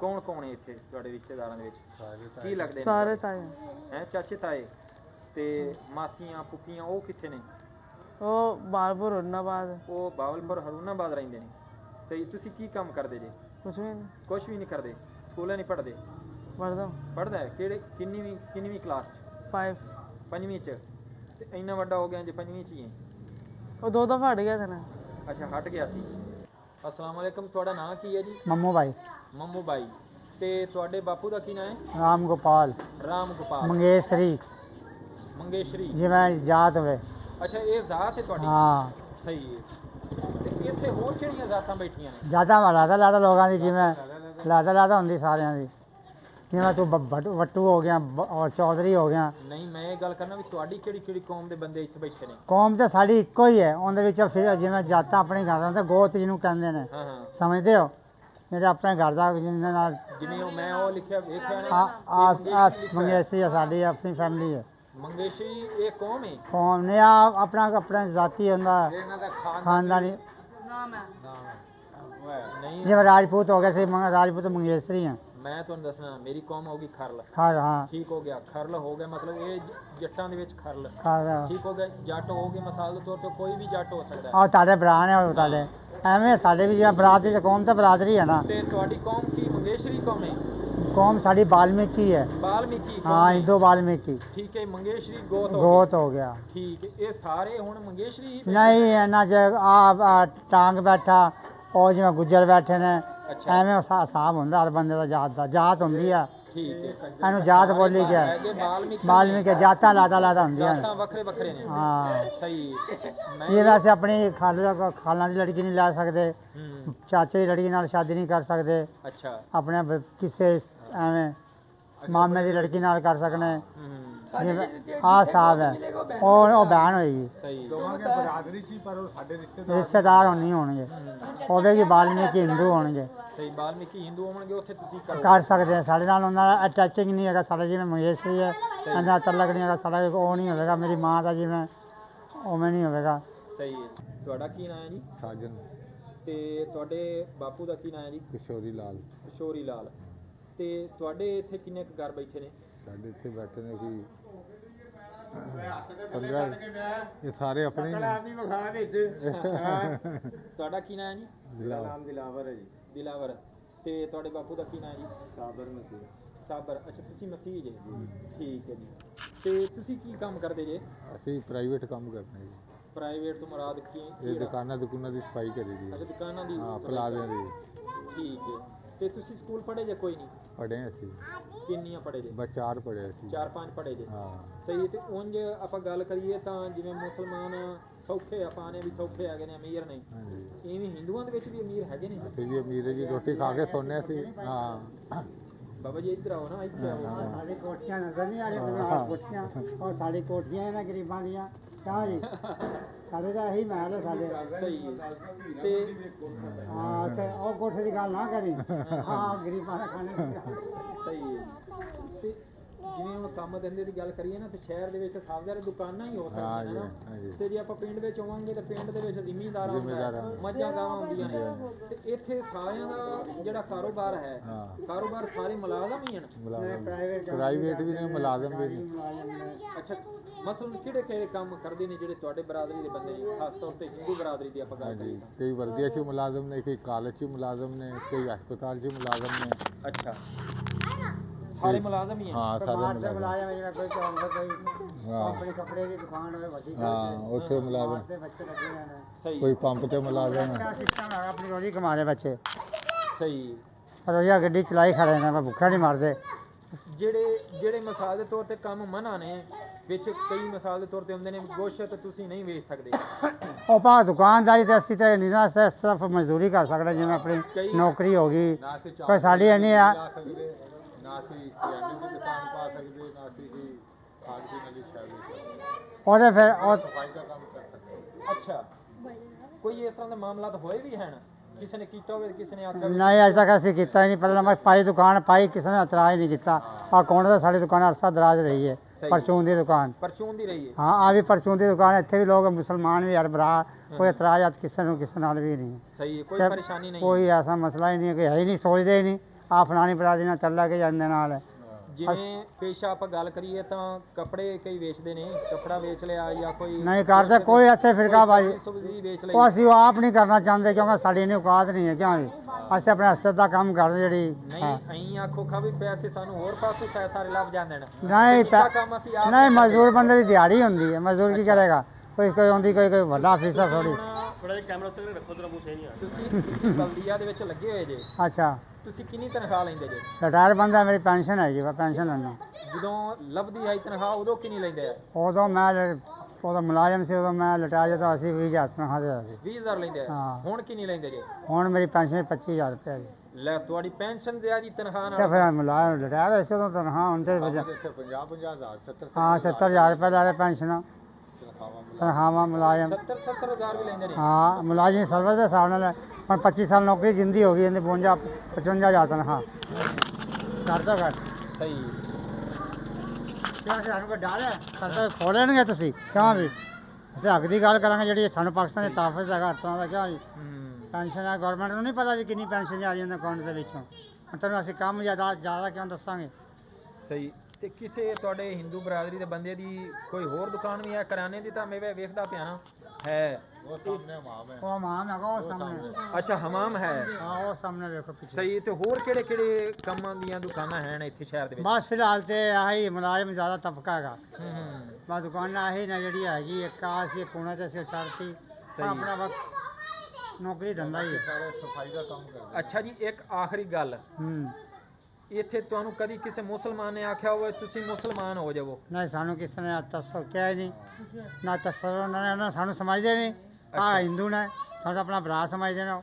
ਕੌਣ ਕੌਣ ਹੈ ਇੱਥੇ ਤੁਹਾਡੇ ਰਿਸ਼ਤੇਦਾਰਾਂ ਦੇ ਵਿੱਚ? ਕੀ ਲੱਗਦੇ ਨੇ ਸਾਰੇ ਚਾਚੇ ਤਾਏ ਤੇ ਮਾਸੀਆਂ ਫੁੱਫੀਆਂ ਉਹ ਕਿੱਥੇ ਨੇ? ਉਹ ਬਾਲਪੁਰ ਹਰੂਨਾਬਾਦ ਉਹ ਬਾਵਲਪੁਰ ਹਰੂਨਾਬਾਦ ਰਹਿੰਦੇ ਨੇ। ਸਹੀ ਤੁਸੀਂ ਕੀ ਕੰਮ ਕਰਦੇ ਜੇ? ਕੁਛ ਵੀ ਨਹੀਂ। ਕੁਛ ਵੀ ਨਹੀਂ ਕਰਦੇ। ਸਕੂਲੇ ਨਹੀਂ ਪੜ੍ਹਦੇ? ਪੜਦਾ ਪੜਦਾ ਹੈ? ਕਿਹੜੇ ਕਿੰਨੀਵੀਂ ਕਿੰਨੀਵੀਂ ਕਲਾਸ ਚ? 5 ਪੰਜਵੀਂ ਚ। ਤੇ ਇੰਨਾ ਵੱਡਾ ਹੋ ਗਿਆ ਜੇ ਪੰਜਵੀਂ ਚ ਹੀ ਉਹ ਦੋ ਦਫਾ ਹਟ ਗਿਆ ਸੀ ਨਾ। ਅੱਛਾ ਹਟ ਗਿਆ ਸੀ। ਅਸਲਾਮ ਅਲੈਕਮ ਤੁਹਾਡਾ ਨਾਂ ਕੀ ਹੈ ਜੀ? ਮੰਮੂ ਭਾਈ ਮੰਮੂ ਬਾਈ। ਤੇ ਤੁਹਾਡੇ ਬਾਪੂ ਦਾ ਕੀ ਨਾਮ ਰਾਮ ਗੋਪਾਲ। ਰਾਮ ਗੋਪਾਲ। ਮੰਗੇਸ਼ਰੀ। ਮੰਗੇਸ਼ਰੀ। ਜਿਵੇਂ ਜਾਤ ਹੋਵੇ। ਅੱਛਾ ਇਹ ਜ਼ਾਤ ਹੈ ਤੁਹਾਡੀ? ਹਾਂ। ਸਹੀ ਹੈ। ਤੇ ਇੱਥੇ ਹੋਰ ਕਿਹੜੀਆਂ ਜ਼ਾਤਾਂ ਬੈਠੀਆਂ ਨੇ? ਜ਼ਿਆਦਾ ਲਾਦਾ ਲਾਦਾ ਲੋਕਾਂ ਦੀ ਜਿਵੇਂ ਲਾਦਾ ਲਾਦਾ ਹੁੰਦੀ ਸਾਰਿਆਂ ਦੀ। ਜਿਵੇਂ ਤੂੰ ਬ- ਵੱਟੂ ਹੋ ਗਿਆ ਔਰ ਚੌਧਰੀ ਹੋ ਗਿਆ। ਨਹੀਂ ਮੈਂ ਇਹ ਗੱਲ ਕਰਨਾ ਵੀ ਤੁਹਾਡੀ ਕਿਹੜੀ ਕਿਹੜੀ ਕੌਮ ਦੇ ਬੰਦੇ ਇੱਥੇ ਬੈਠੇ ਨੇ? ਕੌਮ ਤਾਂ ਸਾਡੀ ਇੱਕੋ ਹੀ ਹੈ। ਉਹਦੇ ਵਿੱਚ ਫਿਰ ਜਿਵੇਂ ਜਾਤਾਂ ਆਪਣੀ ਗਾਲਾਂ ਤੇ ਗੋਤ ਜਿਹਨੂੰ ਕਹਿੰਦੇ ਨੇ। ਹਾਂ ਹਾਂ। ਸਮਝਦੇ ਹੋ? ਜਿਹੜੇ ਆਪਣੇ ਘਰ ਦਾ ਜਿਹਨਾਂ ਨਾਲ ਜਿਵੇਂ ਉਹ ਮੈਂ ਉਹ ਲਿਖਿਆ ਵੇਖਿਆ ਨੇ ਆ ਆ ਆ ਹੈ। ਮੰਗੇਸ਼ੀ ਹੈ ਸਾਡੀ ਆਪਣੀ ਫੈਮਿਲੀ ਹੈ ਮੰਗੇਸ਼ਰੀ ਇਹ ਕੌਮ ਹੈ ਕੌਮ ਨੇ ਆ ਆਪਣਾ ਆਪਣਾ ਜ਼ਾਤੀ ਹੁੰਦਾ। ਇਹਨਾਂ ਦਾ ਖਾਨ ਖਾਨਦਾਨੀ। ਨਹੀਂ ਜਿਵੇਂ ਰਾਜਪੂਤ ਹੋ ਗਏ ਸੀ ਮੰਗ ਰਾਜਪੂਤ ਮੰਗੇਸ਼ਰੀ ਹੈ ਮੈਂ ਤੁਹਾਨੂੰ ਦੱਸਣਾ ਮੇਰੀ ਕੌਮ ਹੋਗੀ ਖਰਲ। ਖਾਰ ਹਾਂ। ਠੀਕ ਹੋ ਗਿਆ ਖਰਲ ਹੋ ਗਿਆ ਮਤਲਬ ਇਹ ਜ- ਜੱਟਾਂ ਦੇ ਵਿੱਚ ਖਰਲ। ਖਾਰ ਠੀਕ ਹੋ ਗਿਆ ਜੱਟ ਹੋ ਗਏ ਮਿਸਾਲ ਦੇ ਤੌਰ ਤੇ ਕੋਈ ਵੀ ਜੱਟ ਹੋ ਸਕਦਾ ਹੈ। ਆ ਤੁਹਾਡੇ ਭਰਾ ਨੇ ਉਹ ਤੁਹਾਡੇ। ਐਵੇਂ ਸਾਡੇ ਵੀ ਜਿਵੇਂ ਬਰਾਦਰੀ ਤੇ ਕੌਮ ਤੇ ਬਰਾਦਰੀ ਹੈ ਨਾ। ਤੇ ਤੁਹਾਡੀ ਕੌਮ ਕੀ ਮੰਗੇਸ਼ਰੀ ਕੌਮ ਹੈ? ਕੌਮ ਸਾਡੀ ਬਾਲਮੀਕੀ ਹੈ। ਬਾਲਮੀਕੀ ਕੌਮ ਹਾਂ। ਹੈ। ਹਿੰਦੂ ਬਾਲਮੀਕੀ। ਠੀਕ ਹੈ ਮੰਗੇਸ਼ਰੀ ਗੋਤ ਹੋ ਗੋਤ ਹੋ ਗਿਆ। ਗਈ। ਠੀਕ ਹੈ ਇਹ ਸਾਰੇ ਹੁਣ ਮੰਗੇਸ਼ਰੀ ਹੀ ਬੈਠੇ ਨਹੀਂ ਇਹਨਾਂ ਚ ਆ ਆ ਟਾਂਗ ਬੈਠਾ ਅੱਛਾ। ਐਵੇਂ ਉਸ ਹਿਸਾਬ ਹੁੰਦਾ ਹਰ ਬੰਦੇ ਦਾ ਜਾਤ ਦਾ ਜਾਤ ਹੁੰਦੀ ਆ। ਠੀਕ ਹੈ। ਇਹਨੂੰ ਜਾਤ ਬੋਲੀ ਗਿਆ। ਬਾਲਮੀਕੀ ਬਾਲਮੀਕੀ ਜਾਤਾਂ ਲਾਦਾ ਲਾਦਾ ਹੁੰਦੀਆਂ ਨੇ। ਜਾਤਾਂ ਵੱਖਰੇ ਵੱਖਰੇ ਨੇ। ਹਾਂ। ਸਹੀ। ਇਹ ਵੈਸੇ ਆਪਣੀ ਖਾਲ ਦਾ ਖਾਲਾਂ ਦੀ ਲੜਕੀ ਨਹੀਂ ਲੈ ਸਕਦੇ। ਚਾਚੇ ਦੀ ਲੜਕੀ ਨਾਲ ਸ਼ਾਦੀ ਨਹੀਂ ਕਰ ਸਕਦੇ। ਅੱਛਾ। ਆਪਣੇ ਕਿਸੇ ਐਵੇਂ ਮਾਮੇ ਦੀ ਲੜਕੀ ਨਾਲ ਕਰ ਸਕਣੇ ਆਹ ਸਾਹਿਬ ਹੈ ਉਹ ਉਹ ਬਹਿਣ ਹੋਏਗੀ ਸਹੀ। ਰਿਸ਼ਤੇਦਾਰ ਹੋਣੀ ਹੋਣਗੇ। ਉਹਦੇ ਕੀ ਬਾਲਮੀਕੀ ਹਿੰਦੂ ਹੋਣਗੇ। ਸਹੀ ਬਾਲਮੀਕੀ ਹਿੰਦੂ ਹੋਣਗੇ ਉੱਥੇ ਤੁਸੀਂ ਕਰ। ਸਕਦੇ ਆ। ਸਾਡੇ ਨਾਲ ਉਹਨਾਂ ਦਾ ਅਟੈਚਿੰਗ ਨਹੀਂ ਹੈਗਾ ਸਾਡਾ ਜਿਵੇਂ ਮੰਗੇਸ਼ਰੀ ਹੈ ਇਹਦਾ ਤਲਕ ਨਹੀਂ ਹੈਗਾ ਸਾਡਾ ਉਹ ਨਹੀਂ ਹੋਵੇਗਾ ਮੇਰੀ ਮਾਂ ਦਾ ਜਿਵੇਂ ਉਵੇਂ ਨਹੀਂ ਹੋਵੇਗਾ। ਸਹੀ ਹੈ। ਤੁਹਾਡਾ ਕੀ ਨਾਮ ਹੈ ਜੀ? ਸਾਜਨ। ਤੇ ਤੁਹਾਡੇ ਬਾਪੂ ਦਾ ਕੀ ਨਾਮ ਹੈ ਜੀ? ਕਿਸ਼ੋਰੀ ਲਾਲ। ਕਿਸ਼ੋਰੀ ਲਾਲ। ਤੇ ਤੁਹਾਡੇ ਇੱਥੇ ਕਿੰਨੇ ਕੁ ਘਰ ਬੈਠੇ ਨੇ? ਸਾਡੇ ਇੱਥੇ ਬੈਠੇ ਨੇ ਕੋਈ 15 ਇਹ ਸਾਰੇ ਆਪਣੇ ਹੀ ਨੇ ਤੁਹਾਡਾ ਕੀ ਨਾਮ ਹੈ ਜੀ? ਦਿਲਾਵਰ। ਦਿਲਾਵਰ ਹੈ ਜੀ। ਦਿਲਾਵਰ ਤੇ ਤੁਹਾਡੇ ਬਾਪੂ ਦਾ ਕੀ ਨਾਮ ਹੈ ਜੀ? ਸਾਬਰ ਮਸੀਹ। ਸਾਬਰ। ਅੱਛਾ ਤੁਸੀਂ ਮਸੀਹ ਜੀ? ਠੀਕ ਹੈ ਜੀ। ਤੇ ਤੁਸੀਂ ਕੀ ਕੰਮ ਕਰਦੇ ਜੇ? ਅਸੀਂ ਪ੍ਰਾਈਵੇਟ ਕੰਮ ਕਰਦੇ ਹਾਂ ਜੀ। ਪ੍ਰਾਈਵੇਟ ਤੋਂ ਮੁਰਾਦ ਕੀ ਇਹ ਕਿਹੜਾ? ਦੁਕਾਨਾਂ ਦੁਕਾਨਾਂ ਦੀ ਸਫ਼ਾਈ ਕਰੀ ਦੀ ਅੱਛਾ ਹੈ। ਦੁਕਾਨਾਂ ਦੀ ਹਾਂ ਸਫ਼ਾਈ ਪਲਾਜ਼ਿਆਂ ਦੀ। ਠੀਕ ਹੈ। ਤੇ ਤੁਸੀਂ ਸਕੂਲ ਪੜ੍ਹੇ ਜੇ? ਕੋਈ ਨਹੀਂ। ਪੜ੍ਹੇ ਅਸੀਂ ਕਿੰਨੀਆਂ ਪੜ੍ਹੇ ਜੇ? ਬਸ ਚਾਰ ਪੜ੍ਹੇ ਅਸੀਂ ਚਾਰ ਪੰਜ ਪੜ੍ਹੇ ਜੇ? ਹਾਂ। ਸਹੀ ਤੇ ਉਂਝ ਆਪਾਂ ਗੱਲ ਕਰੀਏ ਤਾਂ ਜਿਵੇਂ ਮੁਸਲਮਾਨ ਸੌਖੇ ਆਪਾਂ ਨੇ ਵੀ ਸੌਖੇ ਹੈਗੇ ਨੇ ਅਮੀਰ ਨੇ। ਹਾਂਜੀ। ਇਵੇਂ ਹਿੰਦੂਆਂ ਦੇ ਵਿੱਚ ਵੀ ਅਮੀਰ ਹੈਗੇ ਨੇ? ਅਸੀਂ ਵੀ ਅਮੀਰ ਜੀ ਰੋਟੀ ਖਾ ਕੇ ਸੋਨੇ ਸੀ ਹਾਂ। ਬਾਬਾ ਜੀ ਇੱਧਰ ਆਓ ਨਾ ਇੱਥੇ ਆਓ। ਸਾਡੀ ਕੋਠੀਆਂ ਨਜ਼ਰ ਨਹੀਂ ਆ ਰਹੀਆਂ ਤੁਹਾਨੂੰ ਕੋਠੀਆਂ। ਉਹ ਸਾਡੀ ਕੋਠੀਆਂ ਇਹਨਾਂ ਗਰੀਬਾਂ ਦੀਆਂ। ਕਹਾਂ ਜੀ। ਸਾਡੇ ਦਾ ਇਹੀ ਮਹਿਲ ਹੈ ਸਾਡੇ। ਸਹੀ ਹੈ। ਤੇ ਹਾਂ ਤੇ ਉਹ ਕੋਠੇ ਦੀ ਗੱਲ ਨਾ ਕਰੀ। *laughs* ਹਾਂ ਗਰੀਬਾਂ ਦਾ ਖਾਣੇ। ਸਹੀ ਹੈ। ਤੇ ਜਿਵੇਂ ਹੁਣ ਕੰਮ ਧੰਦੇ ਦੀ ਗੱਲ ਕਰੀਏ ਨਾ ਤੇ ਸ਼ਹਿਰ ਦੇ ਵਿੱਚ ਸਭ ਜ਼ਿਆਦਾ ਦੁਕਾਨਾਂ ਹੀ ਹੋ ਸਕਦੀਆਂ ਹਾਂਜੀ, ਨੇ ਹਾਂਜੀ। ਨਾ ਤੇ ਜੇ ਆਪਾਂ ਪਿੰਡ ਵਿੱਚ ਆਵਾਂਗੇ ਤਾਂ ਪਿੰਡ ਦੇ ਵਿੱਚ ਜ਼ਿਮੀਂਦਾਰ ਜ਼ਿਮੀਂਦਾਰ ਹੁੰਦਾ। ਮੱਝਾਂ ਗਾਵਾਂ ਹੁੰਦੀਆਂ ਨੇ। ਤੇ ਇੱਥੇ ਸਾਰਿਆਂ ਦਾ ਜਿਹੜਾ ਕਾਰੋਬਾਰ ਹੈ ਹਾਂ। ਕਾਰੋਬਾਰ ਸਾਰੇ ਮੁਲਾਜ਼ਮ ਹੀ ਹਨ। ਮੁਲਾਜ਼ਮ। ਪ੍ਰਾਈਵੇਟ ਵੀ ਨੇ ਮੁਲਾਜ਼ਮ ਵੀ ਨੇ। ਅੱਛਾ ਮਸਲਨ ਕਿਹੜੇ ਕਿਹੜੇ ਕੰਮ ਕਰਦੇ ਨੇ ਜਿਹੜੇ ਤੁਹਾਡੇ ਬਰਾਦਰੀ ਦੇ ਬੰਦੇ ਨੇ? ਖਾਸ ਤੌਰ ਤੇ ਹਿੰਦੂ ਬਰਾਦਰੀ ਦੀ ਆਪਾਂ ਗੱਲ ਹਾਂਜੀ ਕਰੀਏ ਕਈ ਵਰਦੀਆਂ 'ਚ ਮੁਲਾਜ਼ਮ ਨੇ ਕਈ ਕਾਲਜ 'ਚ ਮੁਲਾਜ਼ਮ ਨੇ ਕਈ ਹਸਪਤਾਲ 'ਚ ਮੁਲਾਜ਼ਮ ਨੇ। ਅੱਛਾ। ਸਾਰੇ ਮੁਲਾਜ਼ਮ ਹੀ ਆ। ਹਾਂ ਸਾਰੇ ਮਾਰਦੇ ਮੁਲਾਜ਼ਮ। ਮੁਲਾਜ਼ਮ ਜਿਵੇਂ ਕੋਈ ਚੌਂਕ ਕੋਈ ਹਾਂ। ਆਪਣੀ ਕੱਪੜੇ ਦੀ ਦੁਕਾਨ ਹੋਵੇ ਵੱਡੀ ਹਾਂ ਉੱਥੇ ਮੁਲਾਜ਼ਮ। ਤੇ ਬੱਚੇ ਲੱਗੇ ਹੋਏ ਨੇ ਸਹੀ। ਕੋਈ ਪੰਪ ਤੇ ਮੁਲਾਜ਼ਮ ਕਿਆ ਸਿਸਟਮ ਹੈਗਾ ਆਪਣੀ ਰੋਜੀ ਕਮਾ ਦੇ ਬੱਚੇ ਸਹੀ। ਰੋਜ਼ਾ ਗੱਡੀ ਚਲਾਈ ਖੜੇ ਨੇ ਮੈਂ ਭੁੱਖਾ ਨਹੀਂ ਮਰਦੇ। ਜਿਹੜੇ ਜਿਹੜੇ ਮਿਸਾਲ ਦੇ ਤੌਰ ਤੇ ਕੰਮ ਮਨਾ ਨੇ ਵਿੱਚ ਕਈ ਮਿਸਾਲ ਦੇ ਤੌਰ ਤੇ ਹੁੰਦੇ ਨੇ ਗੋਸ਼ਤ ਤੁਸੀਂ ਨਹੀਂ ਵੇਚ ਸਕਦੇ। ਉਹ ਪਾ ਦੁਕਾਨਦਾਰੀ ਤੇ ਅਸੀਂ ਤੇ ਨਹੀਂ ਨਾ ਸ- ਸਿਰਫ ਮਜ਼ਦੂਰੀ ਕਰ ਸਕਦੇ ਜਿਵੇਂ ਆਪਣੀ ਨੌਕਰੀ ਹੋ ਗਈ। ਕੋਈ ਸਾਡੀ ਇੰਨੀ ਆ। ਨਾ ਅਸੀਂ ਕਰਿਆਨੇ ਦੀ ਦੁਕਾਨ ਪਾ ਸਕਦੇ ਨਾ ਅਸੀਂ ਕੋਈ ਖਾਣ ਪੀਣ ਵਾਲੀ ਸ਼ਾਇਦ ਉਹਦੇ ਫਿਰ ਉਹ ਸਫ਼ਾਈ ਦਾ ਕੰਮ ਕਰ ਸਕਦੇ ਅੱਛਾ। ਕੋਈ ਇਸ ਤਰ੍ਹਾਂ ਦੇ ਮਾਮਲਾਤ ਹੋਏ ਵੀ ਹਨ ਕਿਸੇ ਨੇ ਕੀਤਾ ਹੋਵੇ ਕਿਸੇ ਨੇ ਆਖਿਆ ਹੋਵੇ ਨਹੀਂ ਅਜੇ ਤੱਕ ਅਸੀਂ ਕੀਤਾ ਹੀ ਨਹੀਂ। ਪਹਿਲਾਂ ਮੈਂ ਪਾਈ ਦੁਕਾਨ ਪਾਈ ਕਿਸੇ ਨੇ ਇਤਰਾਜ਼ ਨਹੀਂ ਕੀਤਾ। ਆ ਕੌਣ ਦਾ? ਸਾਡੀ ਦੁਕਾਨ ਅਰਸਾ ਦਰਾਜ ਰਹੀ ਹੈ। ਸਹੀ। ਪਰਚੂਨ ਦੀ ਦੁਕਾਨ। ਪਰਚੂਨ ਦੀ ਰਹੀ ਹੈ। ਹਾਂ ਆ ਵੀ ਪਰਚੂਨ ਦੀ ਦੁਕਾਨ ਇੱਥੇ ਵੀ ਲੋਕ ਮੁਸਲਮਾਨ ਵੀ ਹਰ ਭਰਾ ਕੋਈ ਇਤਰਾਜ਼ਾਤ ਕਿਸੇ ਨੂੰ ਕਿਸੇ ਨਾਲ ਵੀ ਨਹੀਂ। ਸਹੀ ਹੈ, ਕੋਈ ਸਭ- ਪਰੇਸ਼ਾਨੀ ਨਹੀਂ ਕੋਈ ਐਸਾ ਮਸਲਾ ਹੀ ਨਹੀਂ ਹੈ ਕਿ ਹੈ ਹੀ ਨਹੀਂ ਸੋਚਦੇ ਹੀ ਨਹੀਂ। ਆ ਫਲਾਣੀ ਬਰਾਦਰੀ ਨਾਲ ਚੱਲਾ ਕੇ ਜਾਂਦੇ ਨਾਲ। ਜਿਵੇਂ ਪੇਸ਼ਾ ਆਪਾਂ ਗੱਲ ਕਰੀਏ ਤਾਂ ਕੱਪੜੇ ਕਈ ਵੇਚਦੇ ਨੇ ਕੱਪੜਾ ਵੇਚ ਲਿਆ ਜਾਂ ਕੋਈ ਨਹੀਂ ਕਰਦੇ ਕੋਈ ਇੱਥੇ ਫਿਰਕਾ ਬਾਜੀ ਸਬਜ਼ੀ ਵੇਚ ਲਈ। ਉਹ ਅਸੀਂ ਉਹ ਆਪ ਨਹੀਂ ਕਰਨਾ ਚਾਹੁੰਦੇ ਕਿਉਂਕਿ ਸਾਡੀ ਇੰਨੀ ਔਕਾਤ ਨਹੀਂ ਹੈ ਕਿਉਂ ਅਸੀਂ ਆਪਣੇ ਹਸਤ ਦਾ ਕੰਮ ਕਰਦੇ ਜਿਹੜੀ ਹਾਂ। ਨਹੀਂ ਐਂ ਆਖੋ ਖਾ ਵੀ ਪੈਸੇ ਸਾਨੂੰ ਹੋਰ ਪਾਸੇ ਸਾ- ਸਾਰੇ ਲੱਭ ਜਾਂਦੇ ਨੇ। ਨਹੀਂ ਪੈ- ਕੰਮ ਅਸੀਂ ਆਪ ਨਹੀਂ ਮਜ਼ਦੂਰ ਬੰਦੇ ਦੀ ਦਿਹਾੜੀ ਹੁੰਦੀ ਹੈ। ਮਜ਼ਦੂਰ ਕੀ ਕਰੇਗਾ? ਕੋਈ ਕੋਈ ਆਉਂਦੀ ਕੋਈ ਕੋਈ ਵੱਡਾ ਅਫੀਸਰ ਥੋੜੀ ਥੋੜਾ ਜਿਹਾ ਕੈਮਰਾ ਉੱਤੇ ਰੱਖੋ ਤੇਰਾ ਮੂੰਹ ਸਹੀ ਨਹੀਂ ਆ। ਤੁਸੀਂ ਤੁਸੀਂ ਬਲਦੀਆ ਦੇ ਵਿੱਚ ਲੱਗੇ ਹੋਏ ਜੇ। ਅੱਛਾ। ਤੁਸੀਂ ਕਿੰਨੀ ਤਨਖਾਹ ਲੈਂਦੇ ਜੇ? ਰਿਟਾਇਰ ਬੰਦਾ ਮੇਰੀ ਪੈਨਸ਼ਨ ਹੈਗੀ ਵਾ ਪੈਨਸ਼ਨ ਲੈਣਾ ਜਦੋਂ ਲੱਭਦੀ ਹੈ ਤਨਖਾਹ ਉਦੋਂ ਕਿੰਨੀ ਲੈਂਦੇ ਆ? ਉਦੋਂ ਮੈਂ ਲ- ਉਦੋਂ ਮੁਲਾਜ਼ਮ ਸੀ ਉਦੋਂ ਮੈਂ ਲਟਾਇਆ ਜਦੋਂ ਅਸੀਂ 20000 ਤਨਖਾਹ ਦੇ ਸੀ। 20000 ਲੈਂਦੇ ਆ? ਹਾਂ। ਹੁਣ ਕਿੰਨੀ ਲੈਂਦੇ ਜੇ? ਹੁਣ ਮੇਰੀ ਪੈਨਸ਼ਨ 25000 ਰੁਪਏ ਹੈ ਲੈ ਤੁਹਾਡੀ ਪੈਨਸ਼ਨ ਜ਼ਿਆਦੀ ਤਨਖਾਹ ਤੇ ਨਾਲ ਫਿਰ ਮੁਲਾਜ਼ਮ ਲਟਾਇਆ ਹੋਇਆ ਸੀ ਉਦੋਂ ਤਨਖਾਹ ਹੁਣ ਤੇ ਇੱਥੇ 50 50000 70 ਹਾਂ 70000 ਰੁਪਏ ਲੈ ਰਹੇ ਪੈਨਸ਼ਨ। ਤਨਖਾਹਾਂ ਮੁਲਾਜ਼ਮ। 70 70000 ਵੀ ਲੈਂਦੇ ਨੇ। ਹਾਂ ਮੁਲਾਜ਼ਮ ਸਰਵਿਸ ਦੇ ਹਿਸਾਬ ਨਾਲ ਹੁਣ 25 ਸਾਲ ਨੌਕਰੀ ਜਿੰਦੀ ਹੋ ਗਈ ਇਹਨੇ 52 55000 ਤਨਖਾਹ। ਕਰਦਾ ਕਰ। ਸਹੀ। ਕਿਉਂ ਸਾਨੂੰ ਕੋ ਡਰ ਹੈ? ਕਰਦਾ ਖੋ ਲੈਣਗੇ ਤੁਸੀਂ ਕਿਉਂ ਵੀ? ਅਸੀਂ ਹੱਕ ਦੀ ਗੱਲ ਕਰਾਂਗੇ ਜਿਹੜੀ ਸਾਨੂੰ ਪਾਕਿਸਤਾਨ ਦੇ ਤਾਫਜ਼ ਹੈਗਾ ਹਰ ਤਰ੍ਹਾਂ ਦਾ ਕਿਉਂ ਜੀ? ਹੂੰ। ਪੈਨਸ਼ਨ ਹੈ ਗਵਰਨਮੈਂਟ ਨੂੰ ਨਹੀਂ ਪਤਾ ਵੀ ਕਿੰਨੀ ਪੈਨਸ਼ਨ ਜਾ ਰਹੀ ਹੈ ਅਕਾਊਂਟ ਦੇ ਵਿੱਚੋਂ। ਹੁਣ ਤੁਹਾਨੂੰ ਅਸੀਂ ਕੰਮ ਜ਼ਿਆਦਾ ਜ਼ਿਆਦਾ ਕਿਉਂ ਦੱਸਾਂਗੇ? ਸਹੀ। ਤੇ ਕਿਸੇ ਤੁਹਾਡੇ ਹਿੰਦੂ ਬਰਾਦਰੀ ਦੇ ਬੰਦੇ ਦੀ ਕੋਈ ਹੋਰ ਦੁਕਾਨ ਵੀ ਹੈ ਕਰਿਆਨੇ ਦੀ ਤਾਂ ਮੈਂ ਵੇ- ਵੇਖਦਾ ਪਿਆ ਨਾ। ਹੈ। ਉਹ ਸਾਹਮਣੇ ਮਾਮ ਹੈ। ਉਹ ਮਾਨ ਹੈਗਾ ਉਹ ਸਾਹਮਣੇ। ਅੱਛਾ ਹਮਾਮ ਹੈ। ਹਾਂ ਉਹ ਸਾਹਮਣੇ ਵੇਖੋ ਪਿੱਛੇ। ਸਹੀ ਤੇ ਹੋਰ ਕਿਹੜੇ ਕਿਹੜੇ ਕੰਮਾਂ ਦੀਆਂ ਦੁਕਾਨਾਂ ਹਨ ਇੱਥੇ ਸ਼ਹਿਰ ਦੇ ਵਿੱਚ? ਬਸ ਫਿਲਹਾਲ ਤੇ ਆਹੀ ਮੁਲਾਜ਼ਮ ਜ਼ਿਆਦਾ ਤਬਕਾ ਹੈਗਾ। ਹੂੰ ਹੂੰ। ਬਸ ਦੁਕਾਨਾਂ ਆਹੀ ਨਾ ਜਿਹੜੀ ਹੈਗੀ ਇੱਕ ਆ ਸੀ ਕੋਣਾ ਤੇ ਛੱਡਤੀ ਸਹੀ। ਆਪਣਾ ਵਕਤ ਨੌਕਰੀ ਧੰਦਾ ਹੀ ਹੈ। ਸਾਰੇ ਸਫ਼ਾਈ ਦਾ ਕੰਮ ਕਰਦੇ ਅੱਛਾ ਜੀ ਇੱਕ ਆਖਰੀ ਗੱਲ। ਹੂੰ। ਇੱਥੇ ਤੁਹਾਨੂੰ ਕਦੀ ਕਿਸੇ ਮੁਸਲਮਾਨ ਨੇ ਆਖਿਆ ਹੋਵੇ ਤੁਸੀਂ ਮੁਸਲਮਾਨ ਹੋ ਜਾਵੋ ਨਹੀਂ ਸਾਨੂੰ ਕਿਸੇ ਨੇ ਤਸਵਰ ਕਿਹਾ ਹੀ ਨਹੀਂ ਨਾ ਤਸਵਰ ਉਹਨਾਂ ਨੇ ਉਹਨਾਂ ਸਾਨੂੰ ਸਮਝਦੇ ਨਹੀਂ ਆ ਹਿੰਦੂ ਨੇ ਸਾਨੂੰ ਆਪਣਾ ਭਰਾ ਸਮਝਦੇ ਨੇ ਉਹ।